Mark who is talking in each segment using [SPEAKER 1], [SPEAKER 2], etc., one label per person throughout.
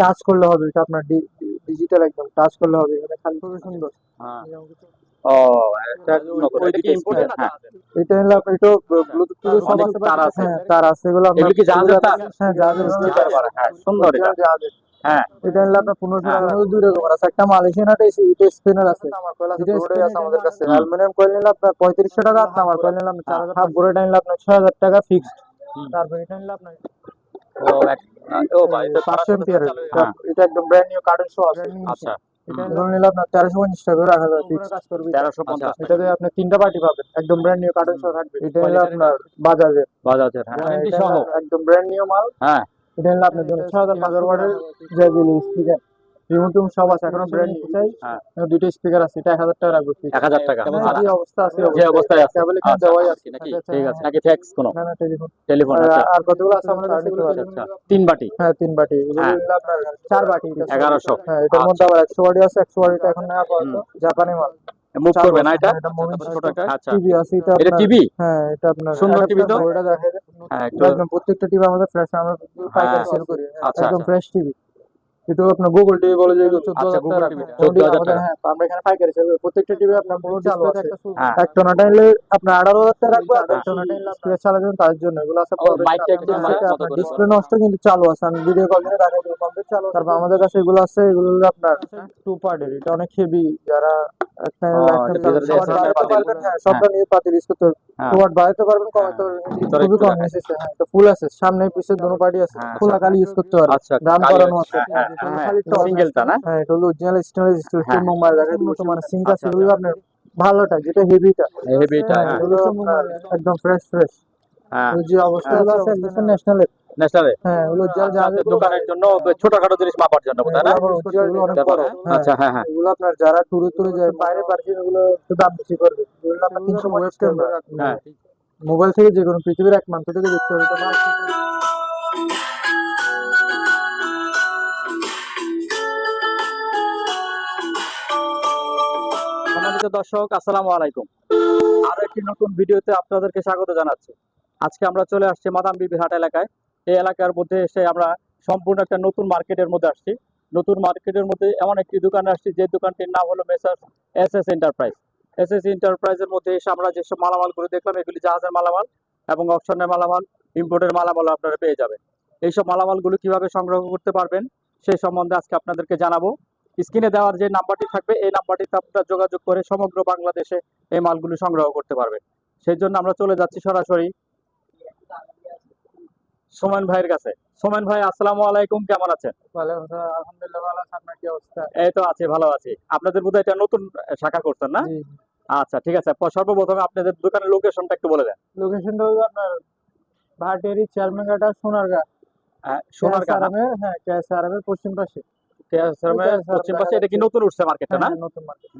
[SPEAKER 1] Touch করলে হবে এটা আপনার ডিজিটাল একদম টাচ করলে হবে এখানে খালি খুবই সুন্দর।
[SPEAKER 2] হ্যাঁ। ও এটা এটা হ্যাঁ
[SPEAKER 1] এটা হলো আপনার এটা ব্লুটুথ থেকে সব আছে
[SPEAKER 2] তার আছে।
[SPEAKER 1] হ্যাঁ তার আছে এগুলো আপনার
[SPEAKER 2] এগুলো কি জাহাজের তার?
[SPEAKER 1] হ্যাঁ জাহাজের
[SPEAKER 2] স্টিকার করা হ্যাঁ সুন্দর এটা। হ্যাঁ।
[SPEAKER 1] এটা হলো আপনার পনেরোশো
[SPEAKER 2] হ্যাঁ।
[SPEAKER 1] টাকা দুই রকম আছে। একটা মালয়েশিয়ান এটা স্পিনার আছে যেটা স্পিনার আছে আমাদের কাছে। অ্যালুমিনিয়াম কয়েল নিলে আপনার পঁয়ত্রিশশো টাকা আর তামার কয়েল নিলে আপনার চার হাজার হাফ গোড়াটা নিলে আপনার ছয় হাজার টাকা ফিক্সড তারপর এটা নিলে আপনার
[SPEAKER 2] ও ও ভাই এটা
[SPEAKER 1] পাঁচশো এম্পিয়ার
[SPEAKER 2] হ্যাঁ।
[SPEAKER 1] এটা একদম ব্র্যান্ড নিউ কার্টন শো আছে।
[SPEAKER 2] আচ্ছা।
[SPEAKER 1] এটা নিলে আপনার তেরোশো পঞ্চাশ টাকা করে রাখা যাবে ফিক্সড কাজ করবে আপনি তিনটা পার্টি পাবেন একদম ব্র্যান্ড নিউ কার্টন শো থাকবে। এটা হলো আপনার বাজাজের।
[SPEAKER 2] বাজাজের হ্যাঁ।
[SPEAKER 1] হ্যাঁ,
[SPEAKER 2] সহ।
[SPEAKER 1] একদম ব্র্যান্ড নিউ মাল।
[SPEAKER 2] হ্যাঁ।
[SPEAKER 1] এটা হলো আপনার জন্য ছয় হাজার হাজার ওয়াটের যে স্পিকার রিমোট সব আছে এখনও ব্র্যান্ড চাই।
[SPEAKER 2] হ্যাঁ।
[SPEAKER 1] দুটো স্পিকার আছে এটা এক হাজার টাকা রাখব
[SPEAKER 2] এক হাজার টাকা।
[SPEAKER 1] হ্যাঁ,
[SPEAKER 2] আর
[SPEAKER 1] অবস্থা আছে
[SPEAKER 2] যে অবস্থায় আছে।
[SPEAKER 1] কেবল এখানে
[SPEAKER 2] আচ্ছা,
[SPEAKER 1] দেওয়াই আছে
[SPEAKER 2] নাকি
[SPEAKER 1] আচ্ছা,
[SPEAKER 2] ঠিক
[SPEAKER 1] আচ্ছা,
[SPEAKER 2] আছে? নাকি ফ্যাক্স কোনো?
[SPEAKER 1] না না টেলিফোন
[SPEAKER 2] টেলিফোন আচ্ছা।
[SPEAKER 1] আর কতগুলো আছে আমাদের কাছে
[SPEAKER 2] আচ্ছা তিন বাটি।
[SPEAKER 1] হ্যাঁ তিন বাটি।
[SPEAKER 2] হ্যাঁ।
[SPEAKER 1] চার বাটি। এটা।
[SPEAKER 2] এগারোশো।
[SPEAKER 1] হ্যাঁ এটার মধ্যে আবার একশো বাটি আছে একশো বাটিটা এখন জাপানি মাল।
[SPEAKER 2] মুভ করবে না এটা?
[SPEAKER 1] হ্যাঁ,
[SPEAKER 2] ছোট একটা? আচ্ছা।
[SPEAKER 1] টিভি আছে এটা
[SPEAKER 2] এটা টিভি
[SPEAKER 1] হ্যাঁ এটা আপনার
[SPEAKER 2] সুন্দর TV তো?
[SPEAKER 1] ওটা দেখা যায়
[SPEAKER 2] হ্যাঁ
[SPEAKER 1] একদম প্রত্যেকটা টিভি আমাদের ফ্রেশ আমরা পাইকারি
[SPEAKER 2] হ্যাঁ।
[SPEAKER 1] সেল করি। হ্যাঁ,
[SPEAKER 2] আচ্ছা,
[SPEAKER 1] একদম
[SPEAKER 2] আচ্ছা।
[SPEAKER 1] ফ্রেশ টিভি এটা আপনার গুগল টিভি বলে যে চোদ্দ
[SPEAKER 2] আচ্ছা,
[SPEAKER 1] হাজার
[SPEAKER 2] Google
[SPEAKER 1] টাকা।
[SPEAKER 2] 14,000 টাকা।
[SPEAKER 1] হ্যাঁ আমরা এখানে পাইকারি সেল করি প্রত্যেকটা টিভি আপনার পুরো চালু আছে।
[SPEAKER 2] হ্যাঁ।
[SPEAKER 1] একটা আপনার টাকা রাখব আর একটা চালাবেন তার জন্য। এগুলো আছে ডিসপ্লে নষ্ট কিন্তু চালু আছে। আমি ভিডিও কল করে দেখা দেবো কমপ্লিট চালু তারপর আমাদের কাছে এগুলো আছে এগুলো হলো আপনার টু পার্টের এটা অনেক হেভি যারা একটা হ্যাঁ, সবটা নিয়ে।
[SPEAKER 2] হ্যাঁ।
[SPEAKER 1] তোমার বাড়াতে পারবেন কমাতে পারবেন। খুবই কম এসেছে হ্যাঁ। এটা ফুল আছে সামনে পিছনে দুটো পার্টি আছে।
[SPEAKER 2] হ্যাঁ,
[SPEAKER 1] খোলা কালি ইউজ করতে পারবেন।
[SPEAKER 2] আচ্ছা
[SPEAKER 1] দাম করানো
[SPEAKER 2] আছে,
[SPEAKER 1] আছে
[SPEAKER 2] হ্যাঁ,
[SPEAKER 1] এটা
[SPEAKER 2] হ্যাঁ,
[SPEAKER 1] খালি টপ
[SPEAKER 2] সিঙ্গেলটা না?
[SPEAKER 1] হ্যাঁ এটা হলো অরিজিনাল স্টেনলেস স্টিল
[SPEAKER 2] হ্যাঁ।
[SPEAKER 1] মোবাইল দেখা দিচ্ছে মানে সিঙ্ক আছে
[SPEAKER 2] আচ্ছা,
[SPEAKER 1] আপনার ভালোটা যেটা হেভিটা
[SPEAKER 2] হেভিটা হ্যাঁ।
[SPEAKER 1] একদম ফ্রেশ ফ্রেশ
[SPEAKER 2] হ্যাঁ।
[SPEAKER 1] যে অবস্থা
[SPEAKER 2] হ্যাঁ।
[SPEAKER 1] একদম
[SPEAKER 2] ন্যাশনালে
[SPEAKER 1] হ্যাঁ এগুলো যা যা
[SPEAKER 2] দোকানের জন্য ছোটখাটো জিনিস মাপার জন্য না? হ্যাঁ?
[SPEAKER 1] হ্যাঁ।
[SPEAKER 2] আচ্ছা হ্যাঁ হ্যাঁ।
[SPEAKER 1] এগুলো আপনার যারা টুরে টুরে যায় বাইরে পার্সেল এগুলো একটু দাম বেশি করবে এগুলো আপনার তিনশো ওয়েব
[SPEAKER 2] হ্যাঁ।
[SPEAKER 1] মোবাইল থেকে যে কোনো পৃথিবীর এক প্রান্ত থেকে দেখতে হবে
[SPEAKER 2] সম্মানিত দর্শক, আসসালামু আলাইকুম। আরও একটি নতুন ভিডিওতে আপনাদেরকে স্বাগত জানাচ্ছি। আজকে আমরা চলে আসছি মাদাম বিবি হাট এলাকায়। এই এলাকার মধ্যে এসে আমরা সম্পূর্ণ একটা নতুন মার্কেটের মধ্যে আসছি। নতুন মার্কেটের মধ্যে এমন একটি দোকানে আসছি, যে দোকানটির নাম হলো messrs S S enterprise. S S এন্টারপ্রাইজের মধ্যে এসে আমরা যেসব মালামালগুলো দেখলাম, এগুলি জাহাজের মালামাল এবং অপশনের মালামাল ইম্পোর্টের মালামাল আপনারা পেয়ে যাবেন। এইসব মালামালগুলো কীভাবে সংগ্রহ করতে পারবেন সেই সম্বন্ধে আজকে আপনাদেরকে জানাব। স্ক্রিনে দেওয়ার যে নাম্বারটি থাকবে এই নাম্বারটিতে আপনারা যোগাযোগ করে সমগ্র বাংলাদেশে এই মালগুলো সংগ্রহ করতে পারবেন। সেই জন্য আমরা চলে যাচ্ছি সরাসরি সোমেন ভাইয়ের কাছে। সোমেন ভাই আসসালামু আলাইকুম কেমন আছেন?
[SPEAKER 1] আলহামদুলিল্লাহ ভালো আপনার কি অবস্থা?
[SPEAKER 2] এই তো আছি ভালো আছি। আপনাদের বোধহয় এটা নতুন শাখা করছেন না? আচ্ছা ঠিক আছে। সর্বপ্রথমে আপনাদের দোকানের লোকেশনটা একটু বলে দেন।
[SPEAKER 1] লোকেশনটা হলো আপনার ভাটিয়ারি চেয়ারম্যানঘাটা সোনারগা।
[SPEAKER 2] সোনারগাঁ
[SPEAKER 1] হ্যাঁ ক্যাশ আরামের পশ্চিম পাশে।
[SPEAKER 2] পশ্চিম পাশে এটা কি নতুন উঠছে মার্কেটটা না?
[SPEAKER 1] হ্যাঁ,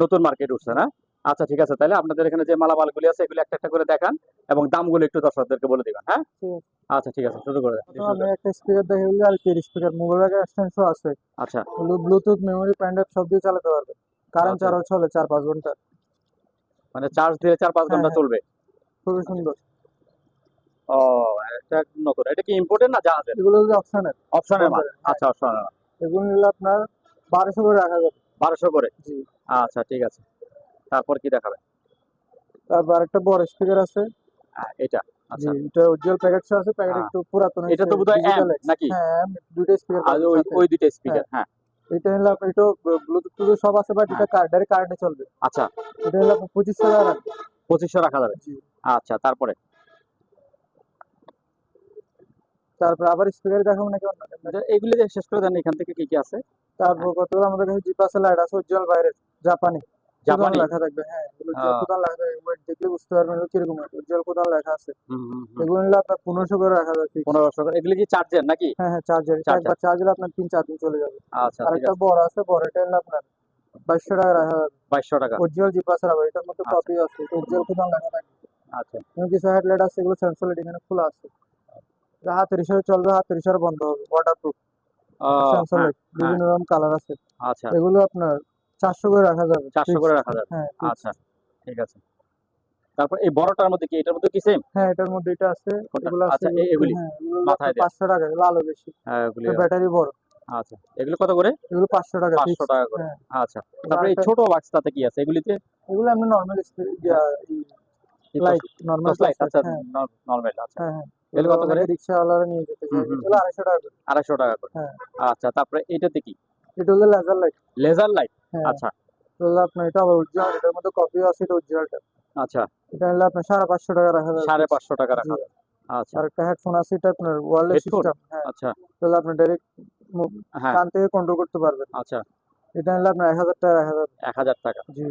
[SPEAKER 1] নতুন মার্কেট
[SPEAKER 2] উঠছে না? আচ্ছা ঠিক আছে তাহলে আপনাদের এখানে যে মালামালগুলি আছে এগুলো একটা একটা করে দেখান এবং দামগুলো একটু দর্শকদেরকে বলে দিবেন হ্যাঁ? আচ্ছা ঠিক আছে শুরু করে
[SPEAKER 1] আমি একটা স্পিকার দেখে বলি আর কি স্পিকার মোবাইলের এক্সটেনশন আছে।
[SPEAKER 2] আচ্ছা।
[SPEAKER 1] ব্লুটুথ মেমোরি প্যান্ড সব দিয়ে চালাতে পারবে। কারেন্ট
[SPEAKER 2] আচ্ছা।
[SPEAKER 1] চলে চার পাঁচ ঘণ্টা।
[SPEAKER 2] মানে চার্জ চার পাঁচ
[SPEAKER 1] হ্যাঁ,
[SPEAKER 2] ঘণ্টা
[SPEAKER 1] হ্যাঁ।
[SPEAKER 2] চলবে?
[SPEAKER 1] খুবই সুন্দর।
[SPEAKER 2] ও এটা নতুন। এটা কি ইম্পোর্টেড না জাহাজের?
[SPEAKER 1] এগুলো অপশনের
[SPEAKER 2] অপশনের মাল।
[SPEAKER 1] হ্যাঁ।
[SPEAKER 2] আচ্ছা অপশনের
[SPEAKER 1] এগুলো নিলে আপনার বারোশো করে রাখা যাবে।
[SPEAKER 2] বারোশো করে?
[SPEAKER 1] জি।
[SPEAKER 2] আচ্ছা ঠিক আছে। তারপর কি দেখাবে
[SPEAKER 1] তারপর একটা বড় স্পিকার আছে।
[SPEAKER 2] হ্যাঁ, এটা। আচ্ছা।
[SPEAKER 1] এটা উজ্জ্বল প্যাকেট আছে প্যাকেট
[SPEAKER 2] হ্যাঁ।
[SPEAKER 1] একটু পুরাতন
[SPEAKER 2] এটা তো বোধহয়
[SPEAKER 1] digital
[SPEAKER 2] নাকি?
[SPEAKER 1] হ্যাঁ স্পিকার
[SPEAKER 2] ওই ওই দুইটা স্পিকার হ্যাঁ।
[SPEAKER 1] এটা নিলে আপনার এটা ব্লুটুথ টুথ সব আছে বাট এটা কারেন্টে চলবে।
[SPEAKER 2] আচ্ছা।
[SPEAKER 1] এটা পঁচিশশো টাকা রাখবে।
[SPEAKER 2] পঁচিশশো রাখা যাবে। আচ্ছা তারপরে?
[SPEAKER 1] তারপর আবার স্পিকার দেখাবো নাকি অন্য
[SPEAKER 2] শেষ করে দেন এখান থেকে কি কি আছে?
[SPEAKER 1] তারপর কতগুলো আমাদের কাছে জিপ আছে লাইট আছে উজ্জ্বল বাইরের জাপানি।
[SPEAKER 2] জাপানি?
[SPEAKER 1] জাপানি লেখা থাকবে হ্যাঁ। লেখা থাকবে দেখলে বুঝতে পারবেন কীরকম উজ্জ্বল কোদান লেখা আছে।
[SPEAKER 2] হুম, হুম, হুম।
[SPEAKER 1] এগুলো নিলে আপনার পনেরোশো করে রাখা যাবে
[SPEAKER 2] পনেরোশো করে। এগুলি কি চার্জের নাকি?
[SPEAKER 1] হ্যাঁ হ্যাঁ চার্জার একবার চার্জ হলে আপনার তিন চার দিন চলে যাবে।
[SPEAKER 2] আচ্ছা
[SPEAKER 1] আরেকটা
[SPEAKER 2] আছে।
[SPEAKER 1] বড় আপনার বাইশশো টাকা রাখা যাবে।
[SPEAKER 2] বাইশশো টাকা।
[SPEAKER 1] উজ্জ্বল আছে আবার এটার মধ্যে
[SPEAKER 2] আচ্ছা।
[SPEAKER 1] কপি আছে উজ্জ্বল কোদান লেখা থাকবে।
[SPEAKER 2] আচ্ছা।
[SPEAKER 1] কিছু হেডলাইট আছে এগুলো সেন্সর এখানে খোলা আছে। এটা হাতের ইশারে চলবে হাতের ইশারে বন্ধ হবে ওয়াটার প্রুফ সেন্সর
[SPEAKER 2] হ্যাঁ,
[SPEAKER 1] লাইট বিভিন্ন রকম কালার আছে।
[SPEAKER 2] আচ্ছা।
[SPEAKER 1] এগুলো আপনার চারশো করে রাখা যাবে
[SPEAKER 2] চারশো করে রাখা যাবে।
[SPEAKER 1] হ্যাঁ
[SPEAKER 2] আচ্ছা ঠিক আছে। তারপর এই বড়টার মধ্যে কি এটার মধ্যে কি সেম
[SPEAKER 1] হ্যাঁ এটার মধ্যে এটা আছে এগুলো আছে
[SPEAKER 2] আচ্ছা, এগুলি?
[SPEAKER 1] হ্যাঁ,
[SPEAKER 2] মাথায়
[SPEAKER 1] আপনার
[SPEAKER 2] দেয়া।
[SPEAKER 1] পাঁচশো টাকা এগুলো আলো বেশি।
[SPEAKER 2] হ্যাঁ ওগুলি
[SPEAKER 1] ব্যাটারি বড়।
[SPEAKER 2] আচ্ছা এগুলো কত করে?
[SPEAKER 1] এগুলো পাঁচশো টাকা
[SPEAKER 2] পাঁচশো
[SPEAKER 1] fixed।
[SPEAKER 2] টাকা করে।
[SPEAKER 1] হ্যাঁ।
[SPEAKER 2] আচ্ছা তারপরে এই ছোট বাক্সটাতে কি আছে? এগুলিতে?
[SPEAKER 1] এগুলো আমরা নর্মাল লাইট নর্মাল
[SPEAKER 2] লাইট আচ্ছা
[SPEAKER 1] হ্যাঁ।
[SPEAKER 2] নর্মাল আচ্ছা।
[SPEAKER 1] হ্যাঁ হ্যাঁ।
[SPEAKER 2] এগুলো কত করে?
[SPEAKER 1] রিক্সাওয়ালারা নিয়ে যেতে চায় এগুলো টাকা করে।
[SPEAKER 2] আড়াইশো টাকা করে।
[SPEAKER 1] হ্যাঁ।
[SPEAKER 2] আচ্ছা তারপরে এটাতে কি?
[SPEAKER 1] এটা হলো লেজার লাইট
[SPEAKER 2] লেজার লাইট আচ্ছা।
[SPEAKER 1] এটা আপনার এটা আবার অরিজিনাল এটার মধ্যে কপিও আছে এটা অরিজিনালটা
[SPEAKER 2] আচ্ছা।
[SPEAKER 1] এটা হলো আপনার সাড়ে পাঁচশো টাকা রাখা যাবে।
[SPEAKER 2] টাকা রাখা যাবে। আচ্ছা।
[SPEAKER 1] আর একটা হেডফোন আছে এটা আপনার সিস্টেম হ্যাঁ।
[SPEAKER 2] আচ্ছা।
[SPEAKER 1] এটা হলো আপনি ডাইরেক্ট কান থেকে কন্ট্রোল করতে পারবেন।
[SPEAKER 2] আচ্ছা।
[SPEAKER 1] এটা হলো আপনার এক হাজার টাকা রাখা যাবে
[SPEAKER 2] এক হাজার টাকা।
[SPEAKER 1] জি।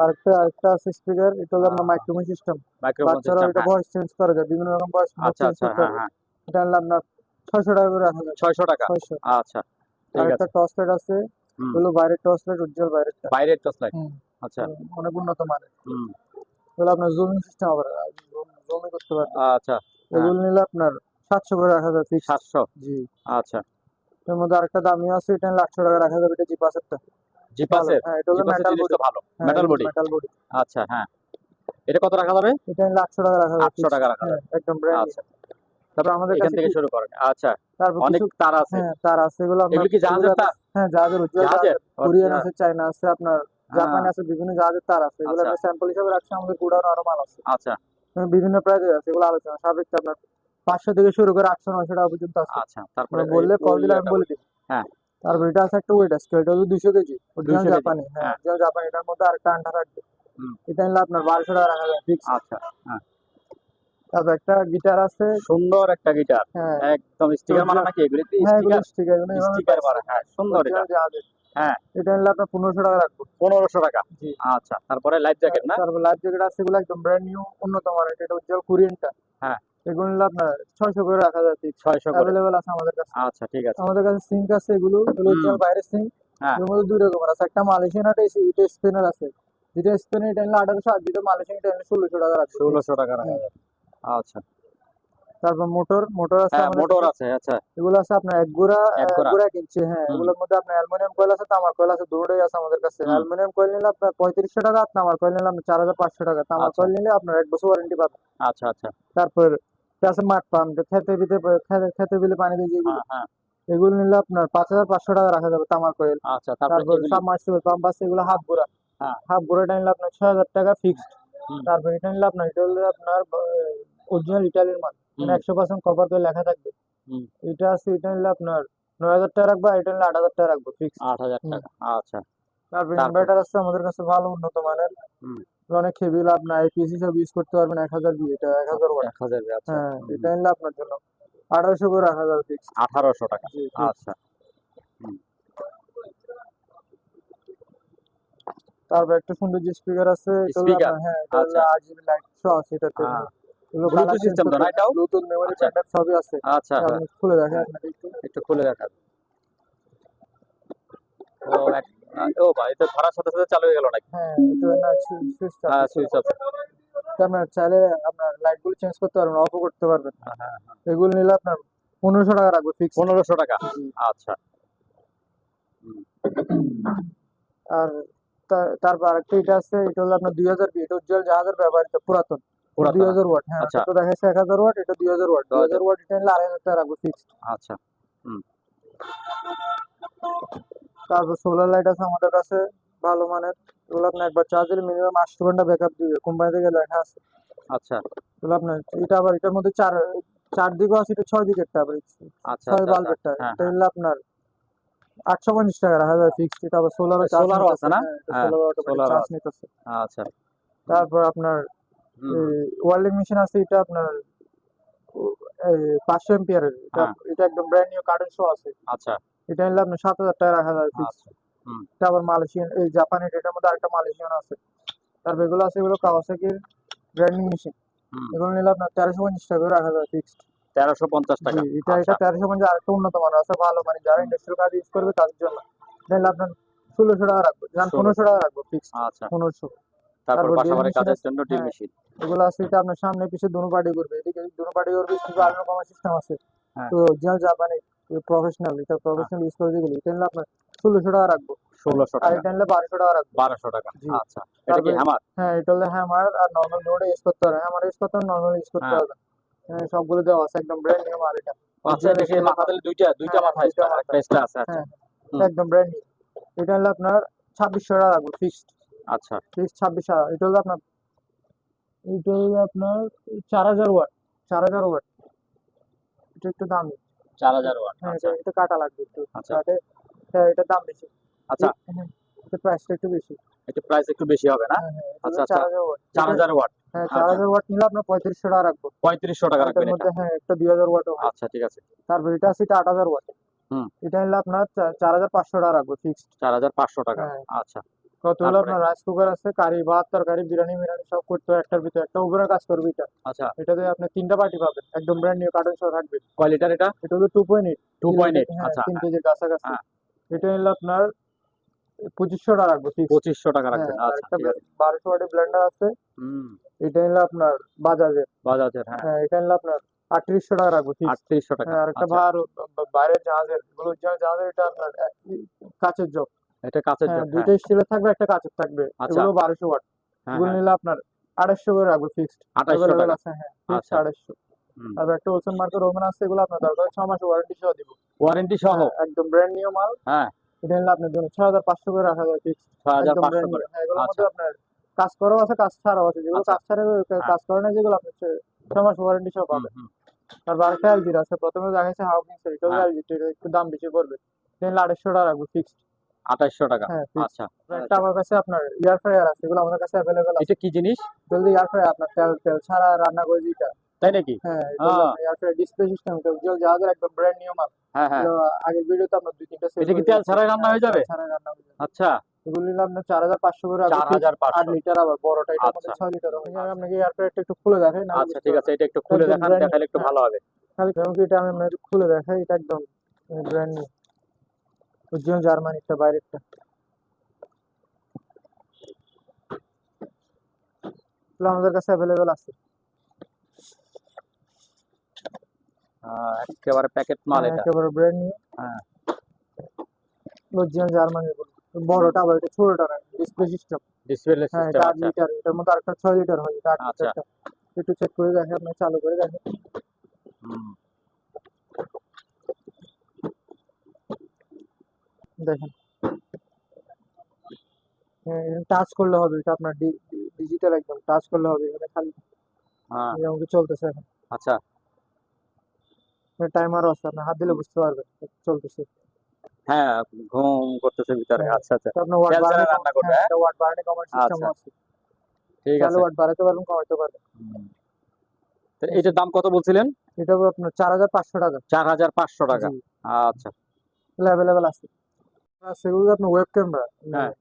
[SPEAKER 1] আরেকটা আরেকটা আছে স্পিকার এটা হলো আপনার মাইক্রোফোন সিস্টেম বাচ্চারা
[SPEAKER 2] সিস্টেম
[SPEAKER 1] এটা ভয়েস চেঞ্জ করা যায় বিভিন্ন রকম ভয়েস
[SPEAKER 2] আচ্ছা আচ্ছা হ্যাঁ হ্যাঁ।
[SPEAKER 1] এটা হলো আপনার ছয়শো টাকা করে রাখা যাবে।
[SPEAKER 2] টাকা? আচ্ছা
[SPEAKER 1] টর্চ লাইট আছে
[SPEAKER 2] হুম।
[SPEAKER 1] হলো বাইরের টর্চ লাইট উজ্জ্বল
[SPEAKER 2] বাইরের লাইট আচ্ছা।
[SPEAKER 1] অনেক উন্নত মানের।
[SPEAKER 2] হুম।
[SPEAKER 1] আপনার জুমিং সিস্টেম আবার জুমিং করতে
[SPEAKER 2] আচ্ছা
[SPEAKER 1] এগুলো নিলে আপনার সাতশো করে রাখা ফিক্স জি।
[SPEAKER 2] আচ্ছা।
[SPEAKER 1] এর মধ্যে আরেকটা দামি আছে এটা নিলে আটশো টাকা রাখা যাবে এটা জিপাসেরটা
[SPEAKER 2] জিপাসের
[SPEAKER 1] হ্যাঁ
[SPEAKER 2] ভালো।
[SPEAKER 1] হ্যাঁ,
[SPEAKER 2] মেটাল বডি আচ্ছা হ্যাঁ। এটা কত রাখা যাবে?
[SPEAKER 1] এটা নিলে আটশো টাকা রাখা যাবে
[SPEAKER 2] আটশো
[SPEAKER 1] fixed।
[SPEAKER 2] টাকা রাখা
[SPEAKER 1] হ্যাঁ
[SPEAKER 2] যাবে।
[SPEAKER 1] একদম ব্র্যান্ড
[SPEAKER 2] আচ্ছা।
[SPEAKER 1] তারপর আমাদের
[SPEAKER 2] এখান থেকে শুরু করেন। আচ্ছা
[SPEAKER 1] তারপর
[SPEAKER 2] অনেক তার আছে।
[SPEAKER 1] হ্যাঁ তার আছে। এগুলো আপনার
[SPEAKER 2] এগুলো কি জাহাজের তার?
[SPEAKER 1] হ্যাঁ জাহাজের কোরিয়ান
[SPEAKER 2] আচ্ছা,
[SPEAKER 1] আছে চায়না আছে আপনার জাপান আছে বিভিন্ন জাহাজের তার আছে। এগুলো
[SPEAKER 2] আচ্ছা।
[SPEAKER 1] আমরা স্যাম্পল হিসেবে রাখছি আমাদের গুড়ানো আরও মাল আছে।
[SPEAKER 2] আচ্ছা।
[SPEAKER 1] বিভিন্ন প্রাইজে আছে এগুলো আলোচনা। সাবেক আপনার পাঁচশো থেকে শুরু করে আটশো নয়শো টাকা পর্যন্ত আছে।
[SPEAKER 2] আচ্ছা তারপরে
[SPEAKER 1] বললে কল দিলে আমি বলে দিই।
[SPEAKER 2] হ্যাঁ।
[SPEAKER 1] তারপর এটা আছে একটা ওয়েট স্কেল এটা হলো দুশো কেজি। অরিজিনাল জাপানি হ্যাঁ
[SPEAKER 2] হ্যাঁ।
[SPEAKER 1] অরিজিনাল জাপানি এটার মধ্যে আরেকটা আন্ডা থাকবে।
[SPEAKER 2] হুম।
[SPEAKER 1] এটা নিলে আপনার বারোশো টাকা রাখা যায় ফিক্স
[SPEAKER 2] আচ্ছা
[SPEAKER 1] তারপর একটা গিটার আছে।
[SPEAKER 2] সুন্দর একটা গিটার
[SPEAKER 1] হ্যাঁ।
[SPEAKER 2] একদম স্টিকার মারা
[SPEAKER 1] Original-
[SPEAKER 2] নাকি এগুলি?
[SPEAKER 1] হ্যাঁ
[SPEAKER 2] স্টিকার
[SPEAKER 1] স্টিকার
[SPEAKER 2] স্টিকার। মারা হ্যাঁ সুন্দর এটা। হ্যাঁ।
[SPEAKER 1] এটা নিলে আপনার পনেরোশো টাকা রাখব।
[SPEAKER 2] পনেরোশো টাকা?
[SPEAKER 1] জি।
[SPEAKER 2] আচ্ছা তারপরে লাইফ জ্যাকেট না?
[SPEAKER 1] তারপর লাইফ জ্যাকেট আছে এগুলো একদম ব্র্যান্ড নিউ উন্নত মানের এটা উজ্জ্বল কোরিয়ানটা
[SPEAKER 2] হ্যাঁ।
[SPEAKER 1] এগুলো আপনার ছয়শো করে রাখা ফিক্স
[SPEAKER 2] ছয়শো
[SPEAKER 1] অ্যাভেলেবেল আছে আমাদের কাছে।
[SPEAKER 2] আচ্ছা ঠিক আছে।
[SPEAKER 1] আমাদের কাছে সিঙ্ক আছে এগুলো। এগুলো হচ্ছে। বাইরের সিঙ্ক।
[SPEAKER 2] হ্যাঁ।
[SPEAKER 1] এর মধ্যে দুই রকমের আছে। একটা মালয়েশিয়ান এটা স্পিনার আছে। যেটা স্পিনার এটা নিলে আঠারোশো আর যেটা মালয়েশিয়ান এটা নিলে ষোলোশো টাকা রাখবে।
[SPEAKER 2] ষোলোশো টাকা রাখা। যাবে আচ্ছা।
[SPEAKER 1] তারপর মোটর মোটর আছে
[SPEAKER 2] হ্যাঁ মোটর আছে আচ্ছা।
[SPEAKER 1] এগুলো আছে আপনার এক গোড়া
[SPEAKER 2] এক গোড়া।
[SPEAKER 1] কিনছে হ্যাঁ। এগুলোর মধ্যে আপনার অ্যালুমিনিয়াম কয়েল আছে তামার কয়েল আছে দুটোই আছে আমাদের কাছে। অ্যালুমিনিয়াম কয়েল নিলে আপনার পঁয়ত্রিশশো টাকা তামার কয়েল নিলে আপনার চার হাজার পাঁচশো টাকা। তামার
[SPEAKER 2] আচ্ছা।
[SPEAKER 1] কয়েল নিলে আপনার এক বছর ওয়ারেন্টি পাবেন।
[SPEAKER 2] আচ্ছা আচ্ছা।
[SPEAKER 1] তারপর আছে মাঠ পাম্প খেতে বিতে খেতে বিলে পানি দিয়ে যেগুলো
[SPEAKER 2] হ্যাঁ হ্যাঁ।
[SPEAKER 1] এগুলো নিলে আপনার পাঁচ হাজার পাঁচশো টাকা রাখা যাবে তামার কয়েল
[SPEAKER 2] আচ্ছা তারপরে
[SPEAKER 1] সাবমার্সিবল পাম্প আছে এগুলো হাফ গোড়া
[SPEAKER 2] হ্যাঁ।
[SPEAKER 1] হাফ গোড়াটা নিলে আপনার ছয় হাজার টাকা ফিক্সড তারপর এটা নিলে আপনার এটা হলে আপনার অরিজিনাল ইটালির মাল। মানে একশো পার্সেন্ট কপার করে লেখা থাকবে। এটা আছে এটা নিলে আপনার নয় হাজার টাকা রাখব আর এটা নিলে আট হাজার টাকা রাখব ফিক্স
[SPEAKER 2] আট হাজার টাকা আচ্ছা।
[SPEAKER 1] তারপর? ইনভার্টার আছে আমাদের কাছে ভালো উন্নত মানের। অনেক হেভি আপনার আইপিএসি সব ইউজ করতে পারবেন এক হাজার দিয়ে এটা এক হাজার
[SPEAKER 2] এক হাজার আচ্ছা।
[SPEAKER 1] হ্যাঁ এটা নিলে আপনার জন্য। আঠারোশো করে রাখা যাবে ফিক্স
[SPEAKER 2] আঠারোশো টাকা আচ্ছা।
[SPEAKER 1] তারপর একটা সুন্দর যে স্পিকার আছে হ্যাঁ
[SPEAKER 2] আচ্ছা।
[SPEAKER 1] লাইট শো এটাতে
[SPEAKER 2] হ্যাঁ। তো না এটাও?
[SPEAKER 1] ব্লুটুথ মেমোরি
[SPEAKER 2] আচ্ছা।
[SPEAKER 1] সবই
[SPEAKER 2] আচ্ছা হ্যাঁ।
[SPEAKER 1] খুলে দেখেন। একটু
[SPEAKER 2] খুলে দেখা ও এক ও ভাই এটা ধরার সাথে সাথে চালু হয়ে গেল নাকি?
[SPEAKER 1] হ্যাঁ এটা না সুইচ
[SPEAKER 2] হ্যাঁ সুইচ আছে
[SPEAKER 1] আপনার চাইলে আপনার লাইটগুলো চেঞ্জ করতে পারবেন অফও করতে পারবেন।
[SPEAKER 2] হ্যাঁ, হ্যাঁ, হ্যাঁ।
[SPEAKER 1] এগুলো নিলে আপনার পনেরোশো টাকা রাখবে ফিক্স
[SPEAKER 2] পনেরোশো টাকা? আচ্ছা।
[SPEAKER 1] আর তারপর আরেকটা এটা আছে এটা হলো আপনার দুই হাজার এটা উজ্জ্বল জাহাজের ব্যবহৃত পুরাতন। দুই হাজার ওয়াট হ্যাঁ
[SPEAKER 2] আচ্ছা।
[SPEAKER 1] এটা দেখাচ্ছে এক হাজার ওয়াট এটা দুই হাজার ওয়াট। দুই হাজার ওয়াট এটা নিলে আড়াই হাজার টাকা রাখব ফিক্সড
[SPEAKER 2] আচ্ছা।
[SPEAKER 1] তারপর সোলার লাইট আছে আমাদের কাছে ভালো মানের। এগুলো আপনার একবার চার্জ দিলে মিনিমাম আটশো ঘণ্টা ব্যাকআপ দিবে কোম্পানি থেকে লেখা আছে
[SPEAKER 2] আচ্ছা।
[SPEAKER 1] এগুলো আপনার এটা আবার এটার মধ্যে চার চার দিকও আছে এটা ছয় দিকেরটা আবার।
[SPEAKER 2] আচ্ছা
[SPEAKER 1] ছয়
[SPEAKER 2] আচ্ছা,
[SPEAKER 1] বাল্বেরটা
[SPEAKER 2] হ্যাঁ,
[SPEAKER 1] এটা হলো আপনার আটশো পঞ্চাশ টাকা রাখা যায় ফিক্সড এটা আবার সোলার
[SPEAKER 2] Solar আছে না? হ্যাঁ,
[SPEAKER 1] সোলার চার্জ। নিতেছে।
[SPEAKER 2] আচ্ছা।
[SPEAKER 1] তারপর আপনার
[SPEAKER 2] হুম,
[SPEAKER 1] ওয়েল্ডিং মেশিন আছে এটা আপনার পাঁচশো এম্পিয়ারের
[SPEAKER 2] হ্যাঁ।
[SPEAKER 1] এটা একদম ব্র্যান্ড নিউ কার্টন শো আছে।
[SPEAKER 2] আচ্ছা।
[SPEAKER 1] এটা নিলে আপনার সাত হাজার টাকা রাখা যায় ফিক্স
[SPEAKER 2] আচ্ছা
[SPEAKER 1] এটা আবার মালয়েশিয়ান এই জাপানের এটার মধ্যে আরেকটা মালয়েশিয়ান আছে। তারপর এগুলো আছে এগুলো কাওয়াসাকির গ্রাইন্ডিং মেশিন এগুলো নিলে আপনার তেরোশো পঞ্চাশ টাকা করে রাখা যায় ফিক্সড
[SPEAKER 2] তেরোশো পঞ্চাশ টাকা।
[SPEAKER 1] জি এটা
[SPEAKER 2] আচ্ছা,
[SPEAKER 1] এটা তেরোশো পঞ্চাশ আরেকটা উন্নত মানের আছে ভালো মানে যারা ইন্ডাস্ট্রিয়াল কাজ ইউজ করবে তাদের জন্য। এটা নিলে আপনার ষোলোশো টাকা রাখব
[SPEAKER 2] 1600
[SPEAKER 1] পনেরোশো টাকা রাখব ফিক্সড
[SPEAKER 2] আচ্ছা।
[SPEAKER 1] পনেরোশো।
[SPEAKER 2] তারপর কাজের জন্য ড্রিল
[SPEAKER 1] হ্যাঁ।
[SPEAKER 2] মেশিন
[SPEAKER 1] এগুলো আছে এটা আপনার সামনে পিছিয়ে দুনো পার্টি করবে। এদিকে দুনো পার্টি করবে আলাদা কমার সিস্টেম আছে।
[SPEAKER 2] হ্যাঁ।
[SPEAKER 1] তো জাপানি প্রফেশনাল এটা প্রফেশনাল ইউজ করে যেগুলো এটা নিলে আপনার ষোলোশো টাকা রাখব।
[SPEAKER 2] ষোলোশো
[SPEAKER 1] আর
[SPEAKER 2] টাকা
[SPEAKER 1] এটা নিলে বারোশো টাকা রাখব।
[SPEAKER 2] বারোশো টাকা। আচ্ছা। এটা কি হ্যামার
[SPEAKER 1] হ্যাঁ এটা হলে হ্যামার আর নর্মাল দুটো ইউজ করতে পারবে হ্যামার ইউজ করতে হবে নর্মাল ইউজ করতে
[SPEAKER 2] হ্যাঁ।
[SPEAKER 1] হবে। হ্যাঁ সবগুলো দেওয়া আছে একদম ব্র্যান্ড নিউ মাল এটা।
[SPEAKER 2] আচ্ছা কি মাথা তাহলে দুইটা দুইটা
[SPEAKER 1] হ্যাঁ,
[SPEAKER 2] মাথা
[SPEAKER 1] দুইটা
[SPEAKER 2] একটা extra আছে আচ্ছা।
[SPEAKER 1] একদম ব্র্যান্ড নিউ এটা হলো আপনার ছাব্বিশশো টাকা রাখব ফিক্সড
[SPEAKER 2] আচ্ছা।
[SPEAKER 1] ফিক্সড ছাব্বিশ টাকা। এটা হলো আপনার এটা হলো আপনার চার হাজার ওয়াট চার হাজার ওয়াট এটা একটু দামি।
[SPEAKER 2] চার হাজার ওয়াট
[SPEAKER 1] হ্যাঁ
[SPEAKER 2] আচ্ছা।
[SPEAKER 1] এটা একটু কাটা লাগবে একটু।
[SPEAKER 2] আচ্ছা।
[SPEAKER 1] হ্যাঁ দাম বেশি।
[SPEAKER 2] আচ্ছা।
[SPEAKER 1] হ্যাঁ এটা প্রাইসটা একটু বেশি।
[SPEAKER 2] একটু প্রাইস একটু বেশি হবে না? আচ্ছা,
[SPEAKER 1] হলো চার হাজার ওয়াট। হ্যাঁ
[SPEAKER 2] আচ্ছা।
[SPEAKER 1] চার হাজার ওয়াট নিলে আপনার পঁয়ত্রিশশো টাকা রাখব।
[SPEAKER 2] পঁয়ত্রিশশো টাকা রাখবেন এটা?
[SPEAKER 1] হ্যাঁ একটা দুই হাজার ওয়াট
[SPEAKER 2] আচ্ছা ঠিক আছে।
[SPEAKER 1] তারপর এটা আছে এটা আট হাজার ওয়াট।
[SPEAKER 2] হুম।
[SPEAKER 1] এটা নিলে আপনার চা- চার হাজার পাঁচশো টাকা রাখব ফিক্সড
[SPEAKER 2] চার হাজার পাঁচশো টাকা। আচ্ছা।
[SPEAKER 1] কতগুলো
[SPEAKER 2] তারপরে?
[SPEAKER 1] আপনার রাইস কুকার আছে কারি ভাত তরকারি বিরিয়ানি মিরানি সব করতে হয় একটার ভিতরে। একটা ওভেনের কাজ করবে এটা।
[SPEAKER 2] আচ্ছা।
[SPEAKER 1] এটাতে আপনি তিনটা পার্টি পাবেন। একদম ব্র্যান্ড নিউ কার্টন সহ থাকবে।
[SPEAKER 2] কয় লিটার এটা?
[SPEAKER 1] এটা হলো two point eight
[SPEAKER 2] two point eight
[SPEAKER 1] হ্যাঁ
[SPEAKER 2] আচ্ছা।
[SPEAKER 1] তিন কেজির কাছাকাছি।
[SPEAKER 2] হ্যাঁ।
[SPEAKER 1] এটা নিলে আপনার পঁচিশশো টাকা রাখব
[SPEAKER 2] পঁচিশশো টাকা রাখবেন
[SPEAKER 1] হ্যাঁ,
[SPEAKER 2] আচ্ছা
[SPEAKER 1] বারোশো ওয়াটের ব্লেন্ডার আছে।
[SPEAKER 2] হুম।
[SPEAKER 1] এটা নিলে আপনার বাজাজের।
[SPEAKER 2] বাজাজের হ্যাঁ।
[SPEAKER 1] এটা নিলে আপনার আটত্রিশশো টাকা রাখব
[SPEAKER 2] আটত্রিশশো টাকা
[SPEAKER 1] আর একটা
[SPEAKER 2] আচ্ছা,
[SPEAKER 1] বাইরের জাহাজের এগুলো জাহাজের এটা আপনার কাঁচের জগ।
[SPEAKER 2] এটা
[SPEAKER 1] হ্যাঁ স্টিলের থাকবে একটা কাঁচের থাকবে।
[SPEAKER 2] আচ্ছা।
[SPEAKER 1] এগুলো বারোশো ওয়াট।
[SPEAKER 2] হ্যাঁ
[SPEAKER 1] এগুলো
[SPEAKER 2] হ্যাঁ।
[SPEAKER 1] নিলে আপনার আড়াইশো করে রাখব ফিক্সড
[SPEAKER 2] আঠাশশো
[SPEAKER 1] অ্যাভেলেবেল
[SPEAKER 2] টাকা।
[SPEAKER 1] আছে হ্যাঁ ফিক্সড
[SPEAKER 2] আচ্ছা।
[SPEAKER 1] আড়াইশো।
[SPEAKER 2] হুম।
[SPEAKER 1] আর একটা ওসন মার্কের ওভেন আছে এগুলো আপনার দরকার ছ মাস ওয়ারেন্টি সহ দিব।
[SPEAKER 2] ওয়ারেন্টি সহ?
[SPEAKER 1] হ্যাঁ, একদম ব্র্যান্ড নিউ মাল।
[SPEAKER 2] হ্যাঁ।
[SPEAKER 1] এটা নিলে আপনার জন্য ছ হাজার পাঁচশো করে রাখা যায় ফিক্সড
[SPEAKER 2] ছয় হাজার
[SPEAKER 1] একদম
[SPEAKER 2] পাঁচশো
[SPEAKER 1] brand new।
[SPEAKER 2] করে।
[SPEAKER 1] হ্যাঁ, এগুলোর
[SPEAKER 2] আচ্ছা।
[SPEAKER 1] মধ্যে আপনার কাজ করাও আছে কাজ ছাড়াও আছে। যেগুলো। কাজ ছাড়া কাজ করে না যেগুলো আপনি ছ- ছ মাস ওয়ারেন্টি সহ পাবেন। তারপর আরেকটা এলজির আছে প্রথমে দেখাচ্ছে হাউকিং সেট এটা
[SPEAKER 2] হ্যাঁ।
[SPEAKER 1] এলজি একটু দাম বেশি পড়বে। নিলে আড়াইশো টাকা রাখব ফিক্সড
[SPEAKER 2] আঠাশশো টাকা।
[SPEAKER 1] হ্যাঁ
[SPEAKER 2] আচ্ছা।
[SPEAKER 1] একটা আমার কাছে আপনার এয়ার ফ্রায়ার আছে এগুলো আমাদের কাছে অ্যাভেলেবেল আছে।
[SPEAKER 2] এটা কি জিনিস?
[SPEAKER 1] জলদি এয়ার ফ্রায়ার আপনার তেল তেল ছাড়া রান্না করে যেটা
[SPEAKER 2] তাই নাকি?
[SPEAKER 1] হ্যাঁ এয়ার ফ্রায়ার ডিসপ্লে সিস্টেম এটা উজ্জ্বল জাহাজের একদম ব্র্যান্ড নিউ মাল।
[SPEAKER 2] হ্যাঁ হ্যাঁ।
[SPEAKER 1] আগের ভিডিওতে আপনার দুই তিনটা
[SPEAKER 2] এটা কি তেল। ছাড়াই রান্না হয়ে যাবে?
[SPEAKER 1] ছাড়াই রান্না হয়ে যাবে।
[SPEAKER 2] আচ্ছা।
[SPEAKER 1] এগুলো নিলে আপনার চার হাজার পাঁচশো করে আট লিটার আবার বড়টা এটার মধ্যে
[SPEAKER 2] আচ্ছা।
[SPEAKER 1] ছয় লিটার হবে। আপনাকে এয়ার ফ্রায়ারটা একটু খুলে দেখাই না
[SPEAKER 2] আচ্ছা ঠিক আছে এটা একটু খুলে দেখান দেখালে একটু
[SPEAKER 1] হ্যাঁ।
[SPEAKER 2] ভালো হবে।
[SPEAKER 1] কি এটা আমি খুলে দেখাই এটা একদম ব্র্যান্ড নিউ উজ্জ্বল জার্মানিটা বাইরেরটা। আমাদের কাছে অ্যাভেলেবেল আছে।
[SPEAKER 2] একেবারে প্যাকেট মাল
[SPEAKER 1] হ্যাঁ,
[SPEAKER 2] এটা।
[SPEAKER 1] একেবারে ব্র্যান্ড নিউ
[SPEAKER 2] হ্যাঁ।
[SPEAKER 1] উজ্জ্বল জার্মানি বড়টা আবার এটা ছোটটা না ডিসপ্লে সিস্টেম
[SPEAKER 2] ডিসপ্লে
[SPEAKER 1] হ্যাঁ
[SPEAKER 2] সিস্টেম
[SPEAKER 1] এটা আট
[SPEAKER 2] আচ্ছা।
[SPEAKER 1] লিটার এটার মধ্যে আরেকটা ছয় লিটার হয় এটা আট
[SPEAKER 2] আচ্ছা।
[SPEAKER 1] লিটারটা। একটু চেক করে দেখেন আপনি চালু করে দেখেন।
[SPEAKER 2] হুম,
[SPEAKER 1] দেখেন। টাচ করলে হবে এটা আপনার ডিজিটাল একদম টাচ করলে হবে এখানে খালি
[SPEAKER 2] হ্যাঁ।
[SPEAKER 1] চলতেছে এখন।
[SPEAKER 2] আচ্ছা।
[SPEAKER 1] টাইমারও আছে আপনি হাত দিলে বুঝতে পারবেন চলতেছে।
[SPEAKER 2] হ্যাঁ ঘুম করতেছে ভিতরে
[SPEAKER 1] হ্যাঁ।
[SPEAKER 2] আচ্ছা আচ্ছা।
[SPEAKER 1] তো আপনার ওয়াট বাড়ানো
[SPEAKER 2] রান্না করবে,
[SPEAKER 1] হ্যাঁ ওয়াট বাড়ানো কমার সিস্টেম। আছে।
[SPEAKER 2] ঠিক আছে।
[SPEAKER 1] ওয়াট বাড়াতে পারবেন কমাতে পারবেন।
[SPEAKER 2] তো এটার দাম কত বলছিলেন?
[SPEAKER 1] এটা আপনার চার হাজার পাঁচশো টাকা।
[SPEAKER 2] চার হাজার পাঁচশো টাকা।
[SPEAKER 1] জি।
[SPEAKER 2] আচ্ছা।
[SPEAKER 1] অ্যাভেলেবেল আছে। সেগুলো আপনার ওয়েব ক্যামেরা
[SPEAKER 2] হ্যাঁ।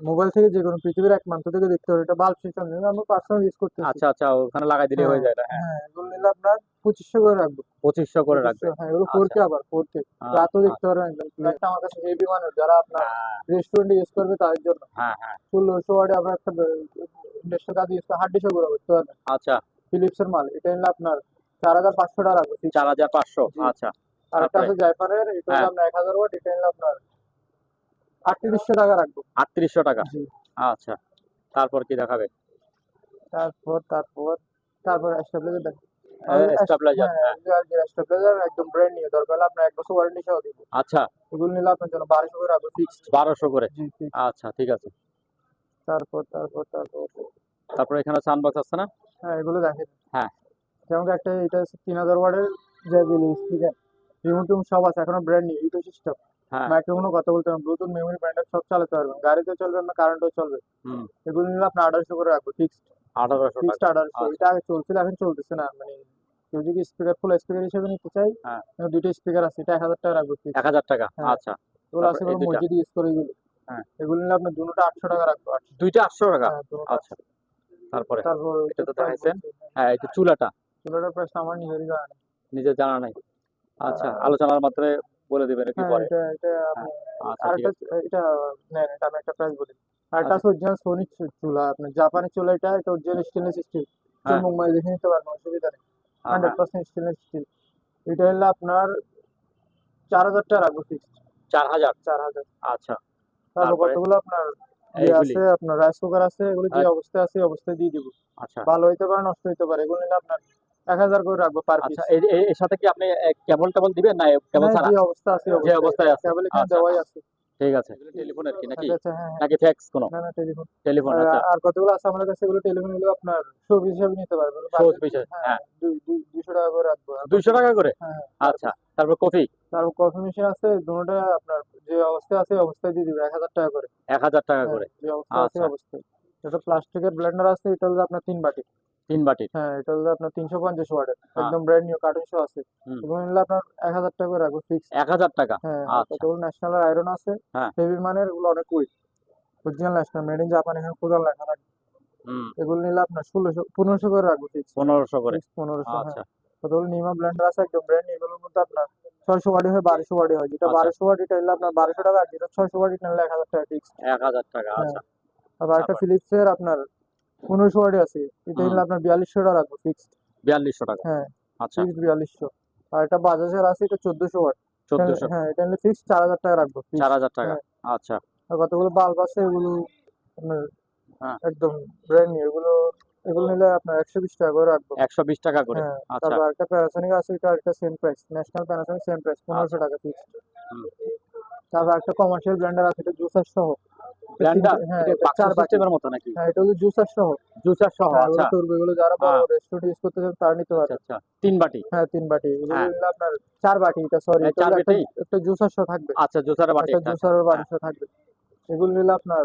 [SPEAKER 1] মোবাইল থেকে যে কোনো পৃথিবীর এক প্রান্ত থেকে দেখতে পারে এটা বাল্ব সিস্টেম নেই আমরা পার্সোনাল ইউজ করতেছি।
[SPEAKER 2] আচ্ছা আচ্ছা ওখানে লাগাই দিলে হয়ে যায় হ্যাঁ।
[SPEAKER 1] হ্যাঁ এগুলো নিলে আপনার পঁচিশশো করে রাখব।
[SPEAKER 2] পঁচিশশো করে রাখবে।
[SPEAKER 1] 2500 হ্যাঁ এগুলো ফোর কে আবার ফোর কে
[SPEAKER 2] আহ,
[SPEAKER 1] রাতও দেখতে পারবেন একদম। একটা আমার কাছে হেভি মানুষ যারা আপনার
[SPEAKER 2] হ্যাঁ।
[SPEAKER 1] রেস্টুরেন্টে ইউজ করবে তাদের জন্য।
[SPEAKER 2] হ্যাঁ হ্যাঁ।
[SPEAKER 1] ষোলোশো ওয়ার্ডে আমরা একটা ইন্ডাস্ট্রিয়াল কাজ ইউজ করে হার্ড করে করতে পারবেন।
[SPEAKER 2] আচ্ছা।
[SPEAKER 1] ফিলিপসের মাল এটা নিলে আপনার চার হাজার পাঁচশো টাকা রাখব
[SPEAKER 2] চার হাজার পাঁচশো আচ্ছা।
[SPEAKER 1] আর একটা আছে? জাইফারের এটা
[SPEAKER 2] হ্যাঁ।
[SPEAKER 1] হলো আপনার এক হাজার ওয়াট এটা নিলে আপনার আটত্রিশশো টাকা রাখব।
[SPEAKER 2] আটত্রিশশো টাকা? আচ্ছা। তারপর কি দেখাবে?
[SPEAKER 1] তারপর তারপর তারপর স্টেবিলাইজার দেখ
[SPEAKER 2] স্টেবিলাইজার
[SPEAKER 1] হ্যাঁ। স্টেবিলাইজার একদম ব্র্যান্ড নিউ দরকার হলে আপনার এক বছর ওয়ারেন্টি সহ দিব।
[SPEAKER 2] আচ্ছা।
[SPEAKER 1] এগুলো নিলে আপনার জন্য বারোশো করে রাখব ফিক্সড
[SPEAKER 2] বারোশো করে? আচ্ছা ঠিক আছে।
[SPEAKER 1] তারপর তারপর তারপর।
[SPEAKER 2] তারপর এখানে সানবক্স আছে না?
[SPEAKER 1] হ্যাঁ এগুলো দেখেন।
[SPEAKER 2] হ্যাঁ।
[SPEAKER 1] যেমন একটা এটা হচ্ছে তিন হাজার ওয়ার্ডের যে স্পিকার রিমোট সব আছে এখনও ব্র্যান্ড নিউ ইকো সিস্টেম
[SPEAKER 2] হ্যাঁ।
[SPEAKER 1] মাইক্রোফোনও কথা বলতে পারবেন ব্লুটুথ মেমোরি ব্যান্ডের সব চালাতে পারবেন। গাড়িতে চলবে আপনার কারেন্টও চলবে। এগুলো নিলে আপনার আঠারোশো করে রাখব ফিক্সড
[SPEAKER 2] আঠারোশো
[SPEAKER 1] ফিক্সড আঠারোশো।
[SPEAKER 2] আচ্ছা।
[SPEAKER 1] এটা আগে চলছিল এখন চলতেছে না মানে কেউ যদি স্পিকার ফুল স্পিকার হিসেবে নিতে চাই
[SPEAKER 2] হ্যাঁ।
[SPEAKER 1] দুইটা স্পিকার আছে এটা এক হাজার টাকা রাখব
[SPEAKER 2] এক হাজার টাকা
[SPEAKER 1] হ্যাঁ।
[SPEAKER 2] আচ্ছা।
[SPEAKER 1] এগুলো আছে? মসজিদ ইউজ করে এগুলো।
[SPEAKER 2] হ্যাঁ।
[SPEAKER 1] এগুলো নিলে আপনার দুটোটা আটশো টাকা রাখব
[SPEAKER 2] দুইটা আটশো টাকা? আচ্ছা। তারপরে?
[SPEAKER 1] তারপর
[SPEAKER 2] এটা তো দেখাইছেন।
[SPEAKER 1] হ্যাঁ।
[SPEAKER 2] এই চুলাটা।
[SPEAKER 1] চুলাটার প্রাইস আমার নিজেরই জানা নেই।
[SPEAKER 2] নিজের জানা নাই। আচ্ছা আলোচনার মাধ্যমে বলে দিবেন কি
[SPEAKER 1] হ্যাঁ
[SPEAKER 2] পরে।
[SPEAKER 1] এটা এটা আপনি
[SPEAKER 2] আচ্ছা আছে।
[SPEAKER 1] এটা নেন আমি একটা প্রাইস বলি।
[SPEAKER 2] আচ্ছা।
[SPEAKER 1] আছে অরিজিনাল সোনি চুলা আপনার জাপানি চুলা এটা এটা অরিজিনাল স্টেনলেস স্টিল
[SPEAKER 2] হ্যাঁ।
[SPEAKER 1] মুম্বাই দেখে নিতে পারবেন অসুবিধা নেই।
[SPEAKER 2] হ্যাঁ,
[SPEAKER 1] হান্ড্রেড পার্সেন্ট স্টেনলেস স্টিল এটা হলো আপনার চার হাজার টাকা রাখব ফিক্সড
[SPEAKER 2] চার হাজার?
[SPEAKER 1] চার হাজার।
[SPEAKER 2] আচ্ছা।
[SPEAKER 1] তারপর
[SPEAKER 2] তারপরে?
[SPEAKER 1] কতগুলো আপনার ইয়ে আছে আপনার রাইস কুকার আছে এগুলো যে
[SPEAKER 2] আচ্ছা।
[SPEAKER 1] অবস্থায় আছে অবস্থায় দিয়ে দিব।
[SPEAKER 2] আচ্ছা।
[SPEAKER 1] ভালো হইতে পারে নষ্ট হইতে পারে এগুলো নিলে আপনার এক হাজার করে রাখব পার
[SPEAKER 2] আচ্ছা এর- সাথে কি আপনি কেবল দিবেন না কেবল ছাড়া?
[SPEAKER 1] অবস্থা আছে
[SPEAKER 2] যে অবস্থায় আছে।
[SPEAKER 1] কেবল এখানে
[SPEAKER 2] আচ্ছা।
[SPEAKER 1] দেওয়াই আছে।
[SPEAKER 2] ঠিক আছে। টেলিফোনের কি নাকি?
[SPEAKER 1] হ্যাঁ হ্যাঁ।
[SPEAKER 2] নাকি ফ্যাক্স কোনো?
[SPEAKER 1] না না টেলিফোন
[SPEAKER 2] টেলিফোন আচ্ছা।
[SPEAKER 1] আর কতগুলো আছে আমাদের কাছে? এগুলো টেলিফোনগুলো আপনার হিসাবে নিতে পারবেন
[SPEAKER 2] হ্যাঁ
[SPEAKER 1] দুইশো টাকা করে রাখব। আর
[SPEAKER 2] দুইশো টাকা করে?
[SPEAKER 1] হ্যাঁ
[SPEAKER 2] আচ্ছা তারপর কফি?
[SPEAKER 1] তারপর কফি মেশিন আছে দুটোটা আপনার যে অবস্থায় আছে অবস্থায় দিয়ে দিবে এক হাজার টাকা করে।
[SPEAKER 2] এক হাজার টাকা
[SPEAKER 1] হ্যাঁ,
[SPEAKER 2] করে।
[SPEAKER 1] যে অবস্থায় আছে। অবস্থায় এটা প্লাস্টিকের ব্লেন্ডার আছে এটা হলো আপনার তিন বাটি।
[SPEAKER 2] তিন বাটির
[SPEAKER 1] হ্যাঁ এটা হলো আপনার তিনশো পঞ্চাশ ওয়াটের
[SPEAKER 2] হ্যাঁ।
[SPEAKER 1] একদম ব্র্যান্ড নিউ কার্টুন শো আছে। এগুলো নিলে আপনার এক হাজার টাকা করে রাখব ফিক্স
[SPEAKER 2] এক হাজার টাকা?
[SPEAKER 1] হ্যাঁ
[SPEAKER 2] আচ্ছা।
[SPEAKER 1] কতগুলো ন্যাশনাল আয়রন আছে
[SPEAKER 2] হ্যাঁ।
[SPEAKER 1] হেভি মানের এগুলো অনেক weak original national made in Japan এখানে কোদাল লেখা থাকবে এগুলো নিলে আপনার ষোলোশো পনেরোশো করে রাখব ফিক্স
[SPEAKER 2] পনেরোশো করে?
[SPEAKER 1] পনেরোশো হ্যাঁ।
[SPEAKER 2] আচ্ছা।
[SPEAKER 1] কতগুলো নিমা ব্লেন্ডার আছে একদম ব্র্যান্ড নিউ এগুলোর মধ্যে আপনার ছয়শো ওয়াটি হয় বারোশো ওয়াটি হয়। যেটা
[SPEAKER 2] আচ্ছা।
[SPEAKER 1] বারোশো ওয়াটি এটা নিলে আপনার বারোশো টাকা আর যেটা ছয়শো ওয়াটি নিলে এক হাজার টাকা ফিক্স
[SPEAKER 2] এক হাজার টাকা
[SPEAKER 1] হ্যাঁ।
[SPEAKER 2] আচ্ছা
[SPEAKER 1] আবার একটা ফিলিপসের আপনার পনেরোশো ওয়াটি আছে। এটা নিলে আপনার বিয়াল্লিশশো টাকা রাখব ফিক্সড
[SPEAKER 2] বিয়াল্লিশশো টাকা।
[SPEAKER 1] হ্যাঁ
[SPEAKER 2] আচ্ছা।
[SPEAKER 1] ফিক্সড বিয়াল্লিশশো। আর একটা বাজাজের আছে এটা চোদ্দশো ওয়াট।
[SPEAKER 2] চোদ্দশো।
[SPEAKER 1] হ্যাঁ এটা নিলে ফিক্সড চার হাজার টাকা রাখব।
[SPEAKER 2] চার হাজার টাকা।
[SPEAKER 1] হ্যাঁ।
[SPEAKER 2] আচ্ছা।
[SPEAKER 1] আর কতগুলো বাল্ব আছে এগুলো আপনার
[SPEAKER 2] হ্যাঁ।
[SPEAKER 1] একদম ব্র্যান্ড নিউ এগুলো এগুলো নিলে আপনার একশো বিশ টাকা করে রাখব।
[SPEAKER 2] একশো বিশ টাকা করে।
[SPEAKER 1] হ্যাঁ
[SPEAKER 2] আচ্ছা।
[SPEAKER 1] তারপর একটা প্যানাসোনিক আছে এটা একটা same price national Panasonic same price পনেরোশো টাকা ফিক্সড তারপর একটা কমার্শিয়াল ব্লেন্ডার আছে এটা জুসার সহ। এটা
[SPEAKER 2] ব্ল্যান্ডার
[SPEAKER 1] হ্যাঁ চার
[SPEAKER 2] সিস্টেমের মতো নাকি?
[SPEAKER 1] হ্যাঁ এটা হলো জুসার সহ।
[SPEAKER 2] জুসার সহ আচ্ছা।
[SPEAKER 1] করবে এগুলো যারা বড়। রেস্টুরেন্ট ইউজ করতে চান তারা নিতে পারে
[SPEAKER 2] আচ্ছা আচ্ছা তিন বাটি?
[SPEAKER 1] হ্যাঁ তিন বাটি। এগুলো
[SPEAKER 2] হ্যাঁ।
[SPEAKER 1] আপনার চার বাটি এটা সরি
[SPEAKER 2] হ্যাঁ, চার বাটি?
[SPEAKER 1] একটা জুসার সহ থাকবে।
[SPEAKER 2] আচ্ছা জুসারের বাটি
[SPEAKER 1] একটা
[SPEAKER 2] একটা
[SPEAKER 1] জুসার বাটি সহ থাকবে। এগুলো নিলে আপনার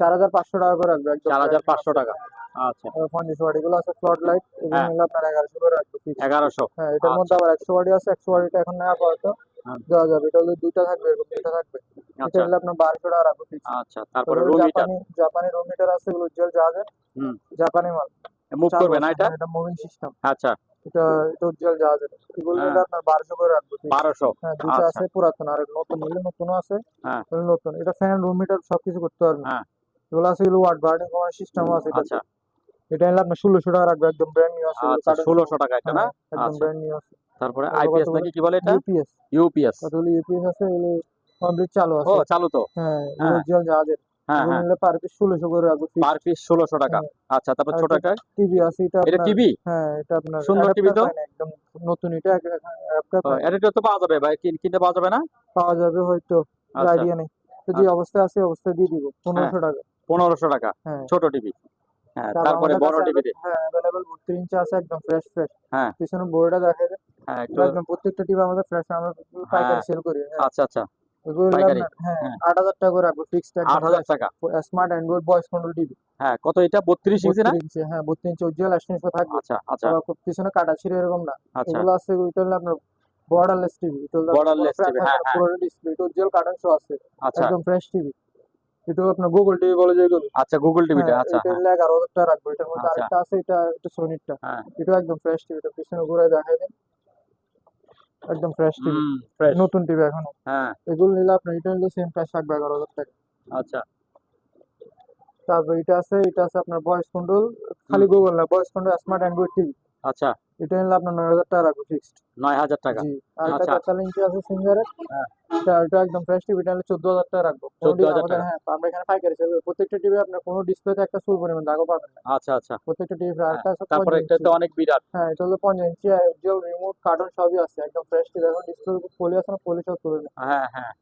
[SPEAKER 1] চার হাজার পাঁচশো টাকা করে রাখবে
[SPEAKER 2] চার হাজার পাঁচশো টাকা। আচ্ছা
[SPEAKER 1] পঞ্চাশ ওয়াট এগুলো আছে ফ্লড লাইট এগুলো
[SPEAKER 2] হ্যাঁ।
[SPEAKER 1] আপনার এগারোশো করে রাখবে fixed। হ্যাঁ এটার মধ্যে আবার ওয়াটি আছে এখন আপাতত
[SPEAKER 2] হ্যাঁ।
[SPEAKER 1] দেওয়া যাবে এটা হলে দুইটা থাকবে এরকম দুইটা থাকবে এটা
[SPEAKER 2] আচ্ছা
[SPEAKER 1] আপনার বারোশো টাকা রাখবে
[SPEAKER 2] আচ্ছা তারপরে
[SPEAKER 1] তারপরে
[SPEAKER 2] রুম মিটার
[SPEAKER 1] জাপানি জাপানি রুম মিটার আছে এগুলো উজ্জ্বল জাহাজের
[SPEAKER 2] হুম।
[SPEAKER 1] জাপানি মাল
[SPEAKER 2] মুভ করবে না এটা
[SPEAKER 1] এটা মুভিং সিস্টেম
[SPEAKER 2] আচ্ছা
[SPEAKER 1] এটা এটা উজ্জ্বল জাহাজের এগুলো। নিলে আপনার করে রাখবে। হ্যাঁ দুইটা
[SPEAKER 2] আচ্ছা।
[SPEAKER 1] আছে পুরাতন আর নতুন নিলে নতুনও আছে
[SPEAKER 2] হ্যাঁ।
[SPEAKER 1] নতুন এটা ফ্যান রুম মিটার সবকিছু করতে পারবে
[SPEAKER 2] হ্যাঁ।
[SPEAKER 1] এগুলো আছে এগুলো ওয়াট সিস্টেমও আছে
[SPEAKER 2] আচ্ছা
[SPEAKER 1] এটা আপনার ষোলোশো টাকা রাখবে একদম ব্র্যান্ড নিউ আছে
[SPEAKER 2] আচ্ছা ষোলোশো টাকা এটা না?
[SPEAKER 1] একদম
[SPEAKER 2] আচ্ছা।
[SPEAKER 1] ব্র্যান্ড নিউ আছে।
[SPEAKER 2] তারপরে আইপিএস নাকি কি বলে এটা?
[SPEAKER 1] ইউপিএস
[SPEAKER 2] ইউপিএস
[SPEAKER 1] কতগুলো ইউপিএস আছে? এগুলো কমপ্লিট চালু
[SPEAKER 2] ও চালু তো?
[SPEAKER 1] হ্যাঁ
[SPEAKER 2] হ্যাঁ।
[SPEAKER 1] উজ্জ্বল জাহাজের
[SPEAKER 2] হ্যাঁ হ্যাঁ।
[SPEAKER 1] পার পিস ষোলোশো করে রাখবে
[SPEAKER 2] পার পিস ষোলোশো টাকা।
[SPEAKER 1] হ্যাঁ।
[SPEAKER 2] আচ্ছা তারপর ছোট
[SPEAKER 1] একটা?
[SPEAKER 2] একটা
[SPEAKER 1] টিভি আছে এটা
[SPEAKER 2] এটা টিভি
[SPEAKER 1] হ্যাঁ এটা আপনার
[SPEAKER 2] সুন্দর তো?
[SPEAKER 1] একদম নতুন এটা
[SPEAKER 2] তো পাওয়া যাবে ভাই কিনতে পাওয়া যাবে না?
[SPEAKER 1] পাওয়া যাবে হয়তো
[SPEAKER 2] আচ্ছা।
[SPEAKER 1] আইডিয়া নেই। তো যে অবস্থায় আছে দিয়ে দিব টাকা।
[SPEAKER 2] টাকা
[SPEAKER 1] হ্যাঁ।
[SPEAKER 2] ছোট টিভি হ্যাঁ
[SPEAKER 1] তারপরে
[SPEAKER 2] বড় টিভিতে।
[SPEAKER 1] হ্যাঁ অ্যাভেলেবল বত্রিশ ইঞ্চি আছে একদম ফ্রেশ ফ্রেশ
[SPEAKER 2] হ্যাঁ।
[SPEAKER 1] পিছনে বইটা দেখা যায়
[SPEAKER 2] হ্যাঁ
[SPEAKER 1] একদম প্রত্যেকটা টিভি আমাদের ফ্রেশ আমরা পাইকারি
[SPEAKER 2] হ্যাঁ।
[SPEAKER 1] সেল করি হ্যাঁ।
[SPEAKER 2] আচ্ছা আচ্ছা। পাইকারি?
[SPEAKER 1] হ্যাঁ টাকা করে রাখব ফিক্সড
[SPEAKER 2] টাকা।
[SPEAKER 1] Smart Android voice control TV.
[SPEAKER 2] হ্যাঁ কত এটা? বত্রিশ ইঞ্চি না?
[SPEAKER 1] ইঞ্চি হ্যাঁ বত্রিশ ইঞ্চি উজ্জ্বল অ্যাস্টেন্স থাকবে।
[SPEAKER 2] আচ্ছা আচ্ছা।
[SPEAKER 1] পিছনে কাটা ছিঁড়ে এরকম না।
[SPEAKER 2] আচ্ছা।
[SPEAKER 1] এগুলো আছে ওইটা হলো আপনার বর্ডারলেস টিভি
[SPEAKER 2] হ্যাঁ, হ্যাঁ।
[SPEAKER 1] পুরো ডিসপ্লে উজ্জ্বল কার্টন শো আছে
[SPEAKER 2] আচ্ছা।
[SPEAKER 1] একদম ফ্রেশ টিভি। এটা আপনার গুগল টিভি বলে যেগুলো
[SPEAKER 2] আচ্ছা গুগল টিভিটা
[SPEAKER 1] হ্যাঁ,
[SPEAKER 2] আচ্ছা।
[SPEAKER 1] এটা হলো এগারো হাজার টাকা রাখব। এটার মধ্যে
[SPEAKER 2] আচ্ছা।
[SPEAKER 1] আরেকটা আছে এটা এটা সোনিরটা
[SPEAKER 2] হ্যাঁ।
[SPEAKER 1] এটা একদম ফ্রেশ টিভি এটা পিছনে ঘুরে দেখাই দেন। একদম ফ্রেশ টিভি নতুন টিভি এখনও।
[SPEAKER 2] হ্যাঁ।
[SPEAKER 1] এগুলো নিলে আপনার এটা নিলে সেম প্রাইস থাকবে এগারো হাজার টাকা।
[SPEAKER 2] আচ্ছা।
[SPEAKER 1] তারপর এটা আছে এটা আছে আপনার ভয়েস কন্ট্রোল খালি গুগল না voice control smart Android TV
[SPEAKER 2] আচ্ছা।
[SPEAKER 1] এটা নিলে আপনার নয় হাজার টাকা রাখব ফিক্সড
[SPEAKER 2] নয় হাজার টাকা।
[SPEAKER 1] আর
[SPEAKER 2] আচ্ছা।
[SPEAKER 1] ইঞ্চি আছে সিঙ্গারের
[SPEAKER 2] হ্যাঁ।
[SPEAKER 1] এটা এটা একদম ফ্রেশ টিভি এটা হলে চোদ্দ হাজার টাকা রাখব। কোনো
[SPEAKER 2] 14,000 টাকা।
[SPEAKER 1] হ্যাঁ আমরা এখানে পাইকারি সেল প্রত্যেকটা টিভি আপনার কোনো ডিসপ্লেতে একটা সুর পরিমাণ দাগও পাবেন না।
[SPEAKER 2] আচ্ছা আচ্ছা।
[SPEAKER 1] প্রত্যেকটা টিভি আরেকটা আছে
[SPEAKER 2] তারপরে
[SPEAKER 1] 50
[SPEAKER 2] একটা তো অনেক বিরাট।
[SPEAKER 1] হ্যাঁ এটা হলো পঞ্চাশ ইঞ্চি উজ্জ্বল রিমোট কার্টন সবই আছে একদম ফ্রেশ টিভি এখন ডিসপ্লে পলি আছে না পলি সব তুলে
[SPEAKER 2] হ্যাঁ হ্যাঁ।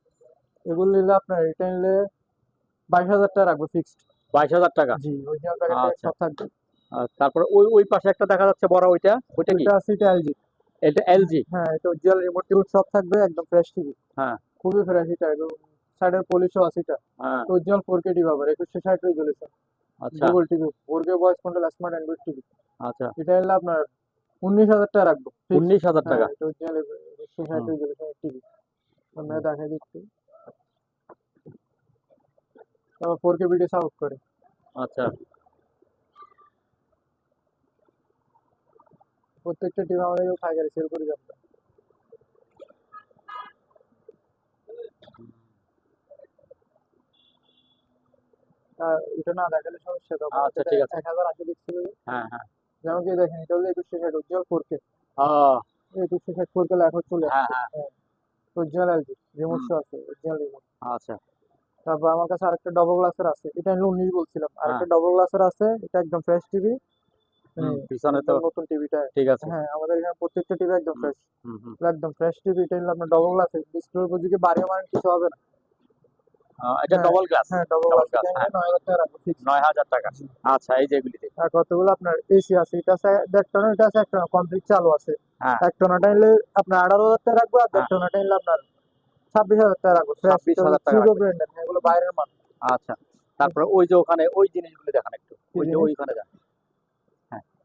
[SPEAKER 1] এগুলো নিলে আপনার এটা নিলে বাইশ হাজার টাকা রাখব ফিক্সড
[SPEAKER 2] বাইশ হাজার টাকা?
[SPEAKER 1] জি প্যাকেট
[SPEAKER 2] আচ্ছা।
[SPEAKER 1] সব থাকবে।
[SPEAKER 2] তারপরে ওই ওই পাশে একটা দেখা যাচ্ছে বড় ওইটা ওইটা কি?
[SPEAKER 1] এটা আছে এটা এলজি
[SPEAKER 2] এটা এলজি
[SPEAKER 1] হ্যাঁ এটা উজ্জ্বল রিমোট টিমোট সব থাকবে একদম ফ্রেশ টিভি
[SPEAKER 2] হ্যাঁ।
[SPEAKER 1] খুবই ফ্রেশ এটা একদম সাইডের পলিশও আছে এটা।
[SPEAKER 2] হ্যাঁ।
[SPEAKER 1] উজ্জ্বল ফোর কে টিভি আবার একুশশো ষাট রেজলিউশন
[SPEAKER 2] আচ্ছা।
[SPEAKER 1] Google TV four K voice control smart Android TV
[SPEAKER 2] আচ্ছা।
[SPEAKER 1] এটা হলে আপনার উনিশ হাজার টাকা রাখব। fixed।
[SPEAKER 2] উনিশ হাজার টাকা?
[SPEAKER 1] হ্যাঁ, এটা উজ্জ্বল একুশশো ষাট
[SPEAKER 2] হুম।
[SPEAKER 1] রেজলিউশন টিভি আমরা দেখাই দিচ্ছি। তারপর ফোর কে ভিডিও সাপোর্ট করে।
[SPEAKER 2] আচ্ছা।
[SPEAKER 1] প্রত্যেকটা টিভি আমাদের পাইকারি সেল করি আমরা আর এটা না দেখালে সমস্যা তখন
[SPEAKER 2] আচ্ছা, ঠিক আছে।
[SPEAKER 1] এক হাজার আশি পিক্সেল
[SPEAKER 2] হ্যাঁ হ্যাঁ
[SPEAKER 1] যেমন কি দেখেন এটা হলো একুশশো ষাট উজ্জ্বল ফোর কে একুশশো ষাট ফোর কে চলে
[SPEAKER 2] হ্যাঁ হ্যাঁ।
[SPEAKER 1] উজ্জ্বল রিমোট
[SPEAKER 2] হুম।
[SPEAKER 1] শো আছে উজ্জ্বল রিমোট
[SPEAKER 2] আচ্ছা।
[SPEAKER 1] তারপর আমার কাছে আরেকটা ডবল গ্লাসের আছে এটা হলো উনিশ বলছিলাম। আরেকটা। ডবল গ্লাসের আছে এটা একদম ফ্রেশ টিভি
[SPEAKER 2] পিছনে তো
[SPEAKER 1] নতুন টিভিটা
[SPEAKER 2] ঠিক আছে।
[SPEAKER 1] হ্যাঁ আমাদের এখানে প্রত্যেকটা টিভি একদম ফ্রেশ
[SPEAKER 2] হুম, হুম।
[SPEAKER 1] একদম ফ্রেশ টিভি এটা হলো আপনার ডবল গ্লাস ডিসপ্লে মানে কিছু হবে না।
[SPEAKER 2] এটা
[SPEAKER 1] হ্যাঁ,
[SPEAKER 2] ডবল গ্লাস
[SPEAKER 1] হ্যাঁ ডবল গ্লাস
[SPEAKER 2] হ্যাঁ।
[SPEAKER 1] নয় হাজার টাকা রাখব ফিক্স
[SPEAKER 2] নয় হাজার টাকা। আচ্ছা এই
[SPEAKER 1] আর কতগুলো আপনার এসি আছে এটা আছে টন এটা আছে টন কমপ্লিট চালু আছে।
[SPEAKER 2] হ্যাঁ।
[SPEAKER 1] নিলে আপনার আঠারো হাজার টাকা রাখব আর
[SPEAKER 2] হ্যাঁ।
[SPEAKER 1] নিলে আপনার ছাব্বিশ হাজার টাকা রাখব।
[SPEAKER 2] 26,000 টাকা।
[SPEAKER 1] ব্র্যান্ডের এগুলো বাইরের মাল।
[SPEAKER 2] আচ্ছা তারপরে ওই যে ওখানে ওই জিনিসগুলি দেখান একটু। ওই যে ওইখানে যান।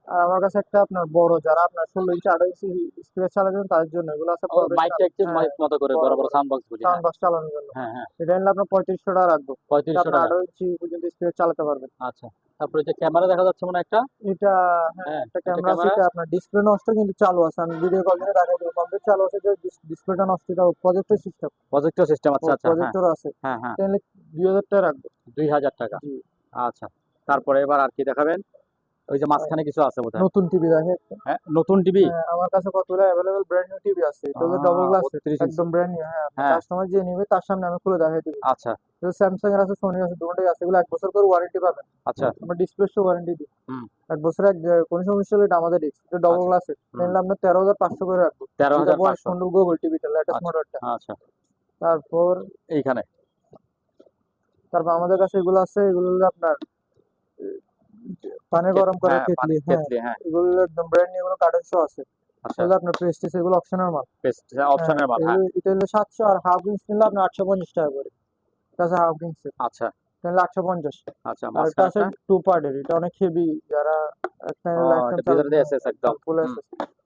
[SPEAKER 1] আর আমার কাছে একটা আপনার বড় যারা আপনার ষোলো ইঞ্চি আঠারো ইঞ্চি স্পিকার চালাবেন তাদের জন্য এগুলো আছে
[SPEAKER 2] মাইকটা একটু
[SPEAKER 1] হ্যাঁ,
[SPEAKER 2] মাইক মতো করে
[SPEAKER 1] বড়
[SPEAKER 2] বড় বড়
[SPEAKER 1] বড়
[SPEAKER 2] সাউন্ড বক্স বুঝি
[SPEAKER 1] সাউন্ড বক্স চালানোর জন্য।
[SPEAKER 2] হ্যাঁ হ্যাঁ।
[SPEAKER 1] এটা আপনার পঁয়ত্রিশশো টাকা রাখব।
[SPEAKER 2] পঁয়ত্রিশশো টাকা।
[SPEAKER 1] আঠারো ইঞ্চি পর্যন্ত স্পিকার চালাতে পারবেন।
[SPEAKER 2] আচ্ছা। তারপরে যে ক্যামেরা দেখা যাচ্ছে মনে একটা?
[SPEAKER 1] এটা
[SPEAKER 2] হ্যাঁ,
[SPEAKER 1] হ্যাঁ একটা ক্যামেরা আছে আপনার ডিসপ্লে নষ্ট কিন্তু চালু আছে। আমি ভিডিও কল করে দেবো। কমপ্লিট চালু আছে যে ডিসপ্লেটা নষ্ট এটা প্রজেক্টর সিস্টেম
[SPEAKER 2] প্রজেক্টর সিস্টেম আচ্ছা আচ্ছা হ্যাঁ।
[SPEAKER 1] প্রজেক্টর আছে।
[SPEAKER 2] হ্যাঁ হ্যাঁ।
[SPEAKER 1] তাহলে দুই হাজার টাকা রাখব।
[SPEAKER 2] দুই হাজার টাকা। আচ্ছা। তারপরে এবার আর কি দেখাবেন? ওই যে মাঝখানে কিছু আছে বোধহয়।
[SPEAKER 1] নতুন টিভি দেখে
[SPEAKER 2] হ্যাঁ নতুন টিভি?
[SPEAKER 1] হ্যাঁ, আমার কাছে কতগুলো অ্যাভেলেবল ব্র্যান্ড নিউ টিভি আছে।
[SPEAKER 2] আহ,
[SPEAKER 1] ডবল গ্লাস
[SPEAKER 2] 32
[SPEAKER 1] একদম ব্র্যান্ড নিউ হ্যাঁ।
[SPEAKER 2] হ্যাঁ।
[SPEAKER 1] কাস্টমার যে নিবে তার সামনে আমি খুলে দেখাই দিব।
[SPEAKER 2] আচ্ছা।
[SPEAKER 1] এটা স্যামসাং এর আছে সোনি আছে দুটোই আছে এগুলো এক বছর করে ওয়ারেন্টি পাবেন।
[SPEAKER 2] আচ্ছা।
[SPEAKER 1] আমরা ডিসপ্লে শো ওয়ারেন্টি দিই।
[SPEAKER 2] হুম।
[SPEAKER 1] এক বছর এক কোনো সমস্যা হলে এটা আমাদের রিস্ক এটা ডবল। গ্লাসের তাহলে আমরা তেরো হাজার পাঁচশো করে রাখব।
[SPEAKER 2] তেরো
[SPEAKER 1] এটা
[SPEAKER 2] হাজার
[SPEAKER 1] বয়স
[SPEAKER 2] পাঁচশো।
[SPEAKER 1] গুগল টিভিটা লেটেস্ট। মডেলটা
[SPEAKER 2] আচ্ছা।
[SPEAKER 1] তারপর
[SPEAKER 2] এইখানে।
[SPEAKER 1] তারপর আমাদের কাছে এগুলো আছে এগুলো হলো আপনার পানি গরম করার
[SPEAKER 2] হ্যাঁ,
[SPEAKER 1] কেটলি হ্যাঁ।
[SPEAKER 2] হ্যাঁ।
[SPEAKER 1] এগুলো একদম ব্র্যান্ড নিউ এগুলো কার্টন শো আছে।
[SPEAKER 2] আচ্ছা।
[SPEAKER 1] আপনার প্রেস্টিজ এগুলো অপশনাল মাল।
[SPEAKER 2] বেস্ট অপশনের মাল হ্যাঁ।
[SPEAKER 1] এটা হলো সাতশো আর হাফ ইঞ্চ নিলে আপনার আটশো পঞ্চাশ টাকা করে। আছে হাফ ইঞ্চ
[SPEAKER 2] আচ্ছা।
[SPEAKER 1] তাহলে আটশো পঞ্চাশ।
[SPEAKER 2] আচ্ছা
[SPEAKER 1] আর আছে
[SPEAKER 2] মাঝখানে
[SPEAKER 1] টু পার্টের এটা অনেক হেভি যারা একটা
[SPEAKER 2] ভিতরে
[SPEAKER 1] চালাবে,
[SPEAKER 2] দিয়ে SS একদম। হুম।
[SPEAKER 1] SS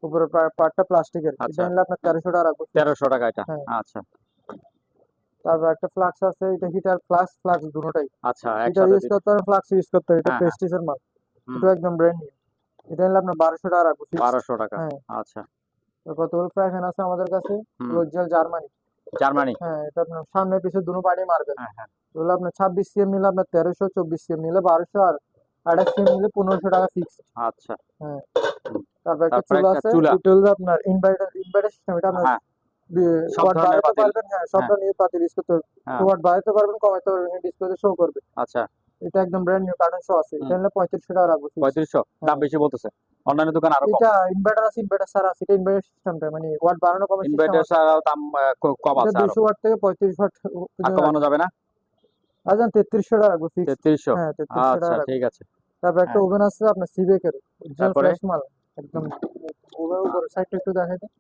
[SPEAKER 1] উপরে পার্টটা প্লাস্টিকের এটা। নিলে আপনার তেরোশো টাকা রাখব।
[SPEAKER 2] তেরোশো টাকা এটা।
[SPEAKER 1] হ্যাঁ।
[SPEAKER 2] আচ্ছা।
[SPEAKER 1] তারপর একটা ফ্লাক্স আছে এটা হিটার প্লাস ফ্লাক্স দুটোটাই।
[SPEAKER 2] আচ্ছা
[SPEAKER 1] হিটার ইউজ করতে হবে ফ্লাক্স ইউজ করতে হবে এটা
[SPEAKER 2] হ্যাঁ, হ্যাঁ।
[SPEAKER 1] প্রেস্টিজের মাল। এটা একদম ব্র্যান্ড নিউ এটা নিলে আপনার বারোশো টাকা রাখব
[SPEAKER 2] বারোশো টাকা
[SPEAKER 1] হ্যাঁ।
[SPEAKER 2] আচ্ছা।
[SPEAKER 1] কতগুলো আছে আমাদের কাছে জার্মানি।
[SPEAKER 2] জার্মানি?
[SPEAKER 1] হ্যাঁ এটা আপনার সামনে পিছনে দুটো পার্টি মারবেন
[SPEAKER 2] হ্যাঁ হ্যাঁ।
[SPEAKER 1] এগুলো আপনার ছাব্বিশ সিএম নিলে আপনার তেরোশো চব্বিশ সিএম নিলে বারোশো আর আঠাশ সিএম নিলে পনেরোশো টাকা ফিক্স
[SPEAKER 2] আচ্ছা।
[SPEAKER 1] তারপর একটা চুলা আছে
[SPEAKER 2] চুলা।
[SPEAKER 1] আপনার ইনভার্টার ইনভার্টার সিস্টেম এটা আপনার
[SPEAKER 2] হ্যাঁ।
[SPEAKER 1] পারবেন হ্যাঁ সবটা নিয়ে পাতিল ইউজ করতে পারবেন।
[SPEAKER 2] হ্যাঁ।
[SPEAKER 1] বাড়াতে পারবেন কমাতে পারবেন ডিসপ্লেতে শো করবে।
[SPEAKER 2] আচ্ছা।
[SPEAKER 1] এটা একদম ব্র্যান্ড নিউ কার্টন শো আছে। এটা নিলে পঁয়ত্রিশশো টাকা রাখব
[SPEAKER 2] দাম। বেশি বলতেছে। অন্যান্য দোকান আরও
[SPEAKER 1] এটা ইনভার্টার আছে ইনভার্টার সার আছে। এটা ইনভার্টার সিস্টেমটা মানে ওয়াট বাড়ানো কমার
[SPEAKER 2] ইনভার্টার
[SPEAKER 1] আছে।
[SPEAKER 2] দাম কম আছে আরও।
[SPEAKER 1] দুশো ওয়াট থেকে পঁয়ত্রিশ ওয়াট
[SPEAKER 2] আর কমানো যাবে না?
[SPEAKER 1] টাকা রাখব ফিক্স
[SPEAKER 2] তেত্রিশশো?
[SPEAKER 1] হ্যাঁ
[SPEAKER 2] আচ্ছা ঠিক আছে।
[SPEAKER 1] তারপর একটা। ওভেন আছে আপনার সিবেকের
[SPEAKER 2] তারপরে?
[SPEAKER 1] মাল একদম। ওভেন উপর সাইডটা একটু দেখাই দেন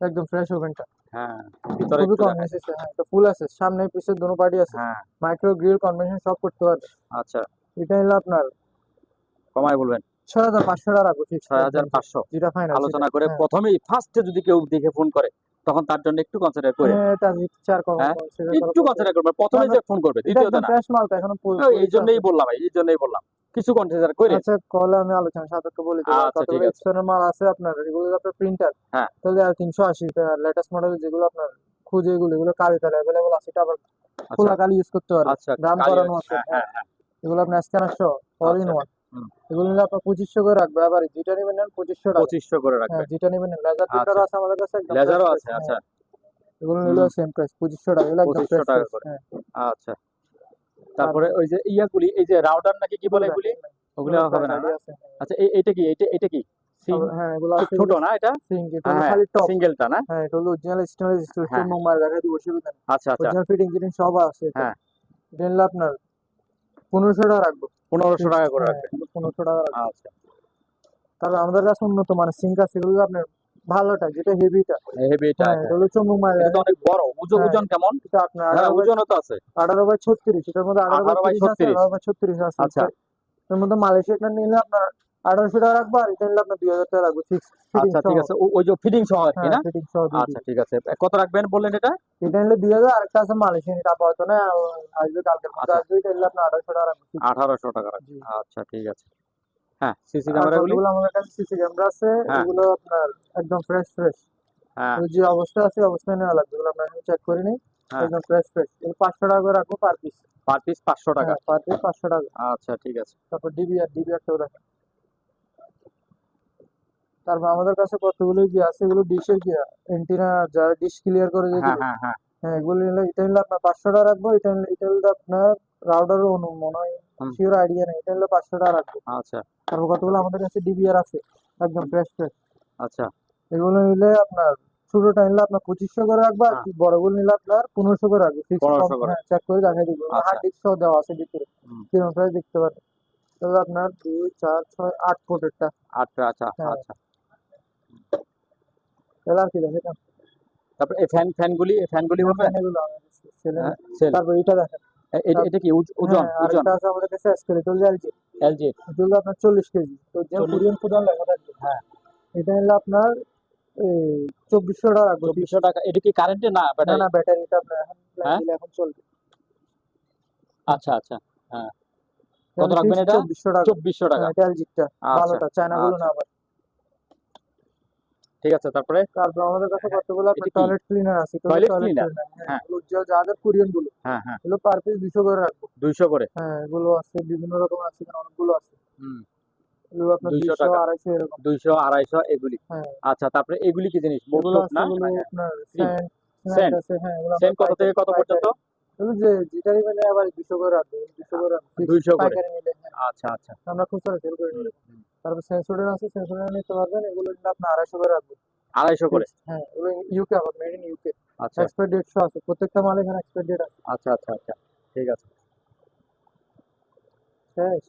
[SPEAKER 1] একদম ফ্রেশ ওভেনটা
[SPEAKER 2] হ্যাঁ ভিতরে
[SPEAKER 1] খুবই কম
[SPEAKER 2] দেখাই।
[SPEAKER 1] এসেছে হ্যাঁ ফুল আছে সামনে পিছনে দুটো পার্টি আছে।
[SPEAKER 2] হ্যাঁ।
[SPEAKER 1] মাইক্রো গ্রিল কনভেনশন সব করতে পারবে।
[SPEAKER 2] আচ্ছা।
[SPEAKER 1] এটা নিলে আপনার
[SPEAKER 2] কমাই বলবেন?
[SPEAKER 1] ছয় হাজার পাঁচশো টাকা রাখব
[SPEAKER 2] ছয় হাজার পাঁচশো।
[SPEAKER 1] যেটা ফাইনাল
[SPEAKER 2] আলোচনা করে প্রথমেই ফার্স্টে যদি কেউ দেখে ফোন করে তখন তার জন্য একটু কনসিডার করে। হ্যাঁ, একটু কনসিডার করবে। প্রথমে যে ফোন করবে দ্বিতীয়ত না।
[SPEAKER 1] ফ্রেশ মাল তো
[SPEAKER 2] এখনও এই জন্যই বললাম ভাই এই জন্যই বললাম। কিছু কনসিডার করে
[SPEAKER 1] আচ্ছা কলে আমি আলোচনা সাপেক্ষ বলে
[SPEAKER 2] আচ্ছা, ঠিক আছে।
[SPEAKER 1] এক্সটার্নাল মাল আছে আপনার এগুলো আপনার প্রিন্টার
[SPEAKER 2] হ্যাঁ।
[SPEAKER 1] তাহলে আর তিনশো আশি লেটেস্ট মডেল যেগুলো আপনার খুঁজে এগুলো এগুলো কালি তাহলে অ্যাভেলেবল আছে এটা আবার
[SPEAKER 2] আচ্ছা।
[SPEAKER 1] খোলা কালি ইউজ করতে পারবে
[SPEAKER 2] আচ্ছা
[SPEAKER 1] দাম করানো আছে।
[SPEAKER 2] হ্যাঁ। হ্যাঁ
[SPEAKER 1] এগুলো আপনার স্ক্যানার সহ অল ইন
[SPEAKER 2] আচ্ছা,
[SPEAKER 1] ওয়ান এগুলো নিলে আপনার পঁচিশশো করে রাখবে। আবার যেটা নেবেন নেন পঁচিশশো টাকা।
[SPEAKER 2] পঁচিশশো করে
[SPEAKER 1] হ্যাঁ
[SPEAKER 2] রাখবে।
[SPEAKER 1] যেটা নেবেন নেন। লেজার প্রিন্টার
[SPEAKER 2] আচ্ছা।
[SPEAKER 1] আছে আমাদের কাছে
[SPEAKER 2] লেজারও আছে আচ্ছা।
[SPEAKER 1] হ্যাঁ। এগুলো নিলেও সেম প্রাইস পঁচিশশো টাকা। এগুলো
[SPEAKER 2] 2500 টাকা করে।
[SPEAKER 1] হ্যাঁ।
[SPEAKER 2] আচ্ছা। তারপরে ওই যে ইয়াগুলি এই যে রাউটার নাকি কি বলে এগুলি? ওগুলো হবে না। আচ্ছা এটা কি? এটা এটা কি?
[SPEAKER 1] হ্যাঁ এগুলো
[SPEAKER 2] ছোট না এটা?
[SPEAKER 1] সিঙ্ক এটা হলো
[SPEAKER 2] হ্যাঁ
[SPEAKER 1] খালি টপ।
[SPEAKER 2] সিঙ্গেলটা না?
[SPEAKER 1] হ্যাঁ এটা হলো অরিজিনাল স্টেনলেস স্টিল
[SPEAKER 2] হ্যাঁ।
[SPEAKER 1] অসুবিধা
[SPEAKER 2] আচ্ছা আচ্ছা।
[SPEAKER 1] অরিজিনাল ফিটিং ফিটিং সব আছে
[SPEAKER 2] হ্যাঁ।
[SPEAKER 1] আপনার পনেরোশো টাকা রাখব।
[SPEAKER 2] টাকা করে
[SPEAKER 1] টাকা
[SPEAKER 2] আচ্ছা।
[SPEAKER 1] আমাদের কাছে উন্নত মানের সিঙ্ক আছে এগুলো আপনার ভালোটা যেটা হেভিটা
[SPEAKER 2] হেভি এটা
[SPEAKER 1] হ্যাঁ হলো মাল।
[SPEAKER 2] এটা অনেক বড়। ওজন
[SPEAKER 1] হ্যাঁ।
[SPEAKER 2] ওজন কেমন?
[SPEAKER 1] এটা আপনার
[SPEAKER 2] হ্যাঁ তো আছে।
[SPEAKER 1] আঠারো বাই ছত্রিশ এটার মধ্যে
[SPEAKER 2] 18 বাই 36
[SPEAKER 1] আঠারো বাই ছত্রিশ আছে।
[SPEAKER 2] আচ্ছা।
[SPEAKER 1] এর মধ্যে মালয়েশিয়াটা নিলে আপনার আঠারোশো টাকা রাখব আর এটা নিলে আপনার দুই হাজার টাকা রাখব ফিক্স
[SPEAKER 2] আচ্ছা ঠিক আছে। ওই যে ফিটিং সহ আর কি
[SPEAKER 1] হ্যাঁ
[SPEAKER 2] না?
[SPEAKER 1] ফিটিং সহ
[SPEAKER 2] আচ্ছা ঠিক আছে। কত রাখবেন বললেন এটা?
[SPEAKER 1] এটা নিলে দুই হাজার আরেকটা আছে মালয়েশিয়ান এটা আপাতত না আসবে মধ্যে
[SPEAKER 2] আচ্ছা।
[SPEAKER 1] আসবে এটা নিলে আপনার আঠারোশো টাকা রাখব fix।
[SPEAKER 2] আঠারোশো টাকা রাখবেন।
[SPEAKER 1] জি।
[SPEAKER 2] আচ্ছা ঠিক আছে। হ্যাঁ সিসি
[SPEAKER 1] আর
[SPEAKER 2] ক্যামেরাগুলি
[SPEAKER 1] কতগুলো আমাদের কাছে সিসি ক্যামেরা আছে
[SPEAKER 2] হ্যাঁ।
[SPEAKER 1] এগুলো আপনার একদম ফ্রেশ ফ্রেশ
[SPEAKER 2] হ্যাঁ।
[SPEAKER 1] যে অবস্থা আছে অবস্থায় নেওয়া লাগবে এগুলো আমরা চেক করে নিই
[SPEAKER 2] হ্যাঁ।
[SPEAKER 1] একদম ফ্রেশ ফ্রেশ এগুলো পাঁচশো টাকা করে রাখব পার পিস
[SPEAKER 2] পার পিস পাঁচশো টাকা।
[SPEAKER 1] পার পিস পাঁচশো টাকা।
[SPEAKER 2] আচ্ছা ঠিক আছে।
[SPEAKER 1] তারপর ডিবিআর ডিবিআরটাও দেখেন তারপর আমাদের কাছে কতগুলো কি আছে এগুলো ডিশের কি এন্টিনা যারা ডিশ ক্লিয়ার করে
[SPEAKER 2] হ্যাঁ
[SPEAKER 1] যেগুলো।
[SPEAKER 2] হ্যাঁ হ্যাঁ
[SPEAKER 1] হ্যাঁ। এগুলো নিলে এটা নিলে আপনার পাঁচশো টাকা রাখব এটা এটা আপনার অনু মনে হয়। শিওর আইডিয়া নেই এটা হলো পাঁচশো টাকা রাখব
[SPEAKER 2] আচ্ছা।
[SPEAKER 1] তারপর কতগুলো আমাদের কাছে ডিবিআর আছে একদম ফ্রেশ ফ্রেশ
[SPEAKER 2] আচ্ছা।
[SPEAKER 1] এগুলো নিলে আপনার ছোটটা নিলে আপনার পঁচিশশো করে রাখব আর
[SPEAKER 2] হ্যাঁ।
[SPEAKER 1] বড়গুলো নিলে আপনার পনেরোশো করে রাখব।
[SPEAKER 2] 1500 করে।
[SPEAKER 1] হ্যাঁ চেক করে দেখাই দিব।
[SPEAKER 2] আচ্ছা।
[SPEAKER 1] হার্ড ডিস্ক দেওয়া আছে ভিতরে। কীরকম প্রাইস দেখতে পারেন তাহলে আপনার দুই চার ছয় আট ফুটেরটা
[SPEAKER 2] আচ্ছা আচ্ছা
[SPEAKER 1] হ্যাঁ।
[SPEAKER 2] আচ্ছা।
[SPEAKER 1] তাহলে আর কি দেখেন
[SPEAKER 2] তারপর এই ফ্যান ফ্যানগুলি এই ফ্যানগুলি হবে?
[SPEAKER 1] তারপর এটা দেখেন।
[SPEAKER 2] এটা- এটা কি? ওজন
[SPEAKER 1] হ্যাঁ,
[SPEAKER 2] ওজন
[SPEAKER 1] আছে আমাদের কাছে স্কেলেটল এলজি
[SPEAKER 2] এলজি
[SPEAKER 1] এগুলো আপনার চল্লিশ কেজি। তো যে
[SPEAKER 2] 40
[SPEAKER 1] কোরিয়ান ফুডান লেখা থাকবে।
[SPEAKER 2] হ্যাঁ।
[SPEAKER 1] এটা হলো আপনার চব্বিশশো টাকা রাখব
[SPEAKER 2] চব্বিশশো টাকা। এটা কি কারেন্টে না
[SPEAKER 1] না
[SPEAKER 2] ব্যাটারি
[SPEAKER 1] না ব্যাটারিটা আপনার এখন
[SPEAKER 2] হ্যাঁ?
[SPEAKER 1] এখন চলবে।
[SPEAKER 2] আচ্ছা আচ্ছা। কত রাখবেন এটা?
[SPEAKER 1] চব্বিশশো টাকা।
[SPEAKER 2] চব্বিশশো টাকা।
[SPEAKER 1] হ্যাঁ, এটা এলজিটা
[SPEAKER 2] আচ্ছা।
[SPEAKER 1] ভালোটা। চায়না গুলো
[SPEAKER 2] আচ্ছা।
[SPEAKER 1] না আবার।
[SPEAKER 2] ঠিক আছে তারপরে?
[SPEAKER 1] তারপর আমাদের কাছে কতগুলো আপনার
[SPEAKER 2] এটা কি?
[SPEAKER 1] টয়লেট ক্লিনার আছে
[SPEAKER 2] Toilet cleaner?
[SPEAKER 1] হ্যাঁ
[SPEAKER 2] হ্যাঁ।
[SPEAKER 1] এগুলো যা কোরিয়ানগুলো।
[SPEAKER 2] হ্যাঁ হ্যাঁ।
[SPEAKER 1] এগুলো পার পিস দুশো করে রাখব।
[SPEAKER 2] দুইশো করে?
[SPEAKER 1] হ্যাঁ এগুলো আছে বিভিন্ন রকম আছে অনেকগুলো আছে।
[SPEAKER 2] হুম। 200
[SPEAKER 1] হ্যাঁ।
[SPEAKER 2] আচ্ছা তারপরে এগুলি কি জিনিস?
[SPEAKER 1] হ্যাঁ
[SPEAKER 2] কত থেকে কত পর্যন্ত?
[SPEAKER 1] যে মানে
[SPEAKER 2] 200
[SPEAKER 1] হ্যাঁ।
[SPEAKER 2] আচ্ছা আচ্ছা।
[SPEAKER 1] আমরা খুচরা সেল করে নিলে।
[SPEAKER 2] হুম।
[SPEAKER 1] তারপর আছে নিতে পারবেন এগুলো নিলে আপনার আড়াইশো করে রাখব
[SPEAKER 2] আড়াইশো করে?
[SPEAKER 1] হ্যাঁ এগুলো ইউকে আবার মেড ইন ইউকে
[SPEAKER 2] আচ্ছা।
[SPEAKER 1] এক্সপায়ার ডেটশো আছে প্রত্যেকটা মাল এখানে এক্সপায়ার ডেট আছে।
[SPEAKER 2] আচ্ছা আচ্ছা আচ্ছা ঠিক আছে।
[SPEAKER 1] শেষ।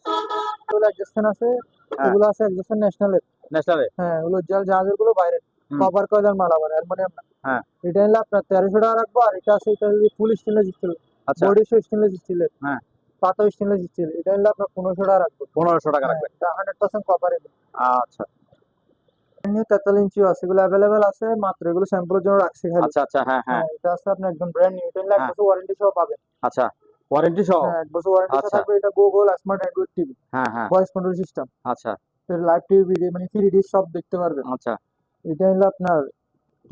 [SPEAKER 1] এগুলো অ্যাডজাস্টমেন্ট আছে
[SPEAKER 2] হ্যাঁ।
[SPEAKER 1] এগুলো আছে অ্যাডজাস্টমেন্ট ন্যাশনালের
[SPEAKER 2] ন্যাশনালে
[SPEAKER 1] হ্যাঁ এগুলো জাল জাহাজের বাইরে।
[SPEAKER 2] হুম।
[SPEAKER 1] কপার কয়লার মাল আবার অ্যালুমিনিয়াম না।
[SPEAKER 2] হ্যাঁ।
[SPEAKER 1] এটা নিলে আপনার তেরোশো টাকা রাখব আর এটা আছে এটা ফুল স্টেনলেস স্টিল
[SPEAKER 2] আচ্ছা।
[SPEAKER 1] বডিশো স্টেনলেস স্টিলের
[SPEAKER 2] হ্যাঁ।
[SPEAKER 1] পাতা স্টেনলেস স্টিল এটা আপনার পনেরোশো টাকা রাখব।
[SPEAKER 2] পনেরোশো টাকা রাখবেন
[SPEAKER 1] হান্ড্রেড পার্সেন্ট
[SPEAKER 2] আচ্ছা।
[SPEAKER 1] নিউ তেতাল্লিশ ইঞ্চিও আছে এগুলো অ্যাভেলেবেল আছে মাত্র এগুলো স্যাম্পলের জন্য রাখছি খালি।
[SPEAKER 2] আচ্ছা আচ্ছা হ্যাঁ হ্যাঁ।
[SPEAKER 1] হ্যাঁ এটা আছে আপনার একদম ব্র্যান্ড নিউ এটা এক। বছর ওয়ারেন্টি সহ পাবেন।
[SPEAKER 2] আচ্ছা ওয়ারেন্টি সহ?
[SPEAKER 1] হ্যাঁ এক বছর ওয়ারেন্টি সহ
[SPEAKER 2] আচ্ছা।
[SPEAKER 1] থাকবে এটা গুগল স্মার্ট অ্যান্ড্রয়েড টিভি
[SPEAKER 2] হ্যাঁ হ্যাঁ।
[SPEAKER 1] ভয়েস কন্ট্রোল সিস্টেম
[SPEAKER 2] আচ্ছা।
[SPEAKER 1] লাইভ টিভি মানে থ্রি ডি সব দেখতে পারবেন।
[SPEAKER 2] আচ্ছা।
[SPEAKER 1] এটা আপনার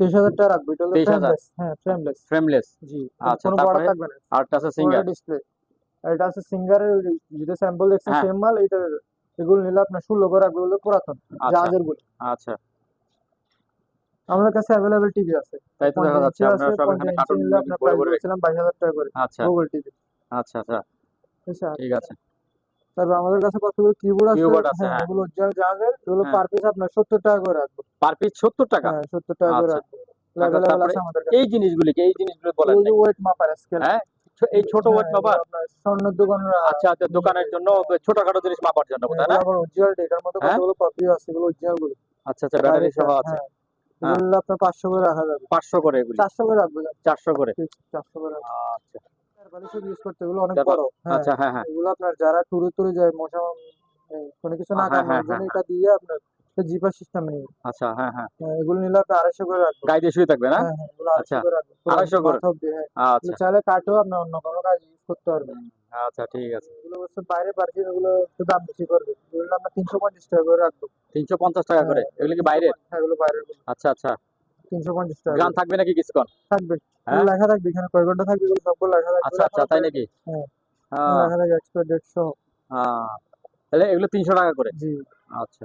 [SPEAKER 1] তেইশ হাজার টাকা রাখব এটা হলো ফ্রেমলেস হ্যাঁ ফ্রেমলেস
[SPEAKER 2] ফ্রেমলেস
[SPEAKER 1] জি
[SPEAKER 2] আচ্ছা,
[SPEAKER 1] কোনো বড় থাকবে না।
[SPEAKER 2] আরটা আছে সিঙ্গার।
[SPEAKER 1] ডিসপ্লে এটা আছে সিঙ্গারের যেটা স্যাম্পল দেখছেন
[SPEAKER 2] হ্যাঁ।
[SPEAKER 1] সেম মাল এটা এগুলো নিলে আপনার ষোলো করে পুরাতন
[SPEAKER 2] আচ্ছা।
[SPEAKER 1] জাহাজেরগুলো।
[SPEAKER 2] আচ্ছা।
[SPEAKER 1] আমাদের কাছে অ্যাভেলেবেল টিভি আছে।
[SPEAKER 2] তাই তো দেখা যাচ্ছে আপনারা সব এখানে কার্টুন
[SPEAKER 1] টাকা করে
[SPEAKER 2] আচ্ছা।
[SPEAKER 1] গুগল টিভি
[SPEAKER 2] আচ্ছা আচ্ছা। ঠিক আছে।
[SPEAKER 1] তারপর আমাদের কাছে কতগুলো কিবোর্ড আছে?
[SPEAKER 2] Keyboard আছে,
[SPEAKER 1] হ্যাঁ
[SPEAKER 2] হ্যাঁ।
[SPEAKER 1] এগুলো অরিজিনাল জাহাজের এগুলো
[SPEAKER 2] হ্যাঁ।
[SPEAKER 1] পার পিস আপনার সত্তর টাকা করে রাখব।
[SPEAKER 2] পার পিস সত্তর টাকা?
[SPEAKER 1] হ্যাঁ সত্তর টাকা করে
[SPEAKER 2] আচ্ছা।
[SPEAKER 1] রাখব।
[SPEAKER 2] এই জিনিসগুলি কি এই জিনিসগুলো বলেন।
[SPEAKER 1] ওয়েট মাপার স্কেল
[SPEAKER 2] হ্যাঁ। এই ছোট ওয়েট বাবা
[SPEAKER 1] স্বর্ণের দোকান
[SPEAKER 2] আচ্ছা আচ্ছা দোকানের জন্য ছোটখাটো জিনিস মাপার জন্য বোধ হয় না
[SPEAKER 1] আবার অরিজিনাল এটার মধ্যে
[SPEAKER 2] হ্যাঁ?
[SPEAKER 1] কতগুলো কপি আছে এগুলো অরিজিনালগুলো।
[SPEAKER 2] আচ্ছা আচ্ছা ব্যাটারি সহ আছে।
[SPEAKER 1] হ্যাঁ এগুলো আপনার পাঁচশো করে রাখা যাবে।
[SPEAKER 2] পাঁচশো করে এগুলি?
[SPEAKER 1] চারশো করে রাখবে
[SPEAKER 2] চারশো করে?
[SPEAKER 1] চারশো করে রাখবে।
[SPEAKER 2] আচ্ছা।
[SPEAKER 1] বালিশের ইউজ করতে এগুলো অনেক বড় হ্যাঁ।
[SPEAKER 2] আচ্ছা হ্যাঁ হ্যাঁ।
[SPEAKER 1] এগুলো আপনার যারা টুরে টুরে যায় মশা কোনো কিছু না
[SPEAKER 2] হ্যাঁ, হ্যাঁ, হ্যাঁ,
[SPEAKER 1] এটা দিয়ে আপনার জিপার সিস্টেম নেই
[SPEAKER 2] আচ্ছা হ্যাঁ হ্যাঁ।
[SPEAKER 1] এগুলো নিলে আপনি আড়াইশো করে রাখবেন।
[SPEAKER 2] শুয়ে থাকবে না?
[SPEAKER 1] হ্যাঁ হ্যাঁ আড়াইশো
[SPEAKER 2] আচ্ছা,
[SPEAKER 1] করে
[SPEAKER 2] 250 করে?
[SPEAKER 1] হ্যাঁ।
[SPEAKER 2] আচ্ছা।
[SPEAKER 1] চাইলে কাটেও আপনি অন্য কোনো কাজ ইউজ করতে পারবেন।
[SPEAKER 2] আচ্ছা ঠিক আছে।
[SPEAKER 1] এগুলো হচ্ছে বাইরে এগুলো একটু দাম বেশি করবে। এগুলো আমরা তিনশো পঞ্চাশ টাকা করে রাখব।
[SPEAKER 2] তিনশো পঞ্চাশ টাকা করে?
[SPEAKER 1] হ্যাঁ,
[SPEAKER 2] এগুলো কি বাইরের
[SPEAKER 1] হ্যাঁ এগুলো বাইরের
[SPEAKER 2] আচ্ছা আচ্ছা।
[SPEAKER 1] তিনশো পঞ্চাশ টাকা
[SPEAKER 2] গান থাকবে নাকি কিছুক্ষণ?
[SPEAKER 1] থাকবে।
[SPEAKER 2] হ্যাঁ?
[SPEAKER 1] লেখা থাকবে এখানে কয় ঘণ্টা থাকবে সবগুলো লেখা থাকবে।
[SPEAKER 2] আচ্ছা আচ্ছা তাই নাকি?
[SPEAKER 1] হ্যাঁ।
[SPEAKER 2] হ্যাঁ,
[SPEAKER 1] লেখা থাকবে ডেট সহ
[SPEAKER 2] হ্যাঁ। তাহলে এগুলো তিনশো টাকা করে?
[SPEAKER 1] জি।
[SPEAKER 2] আচ্ছা।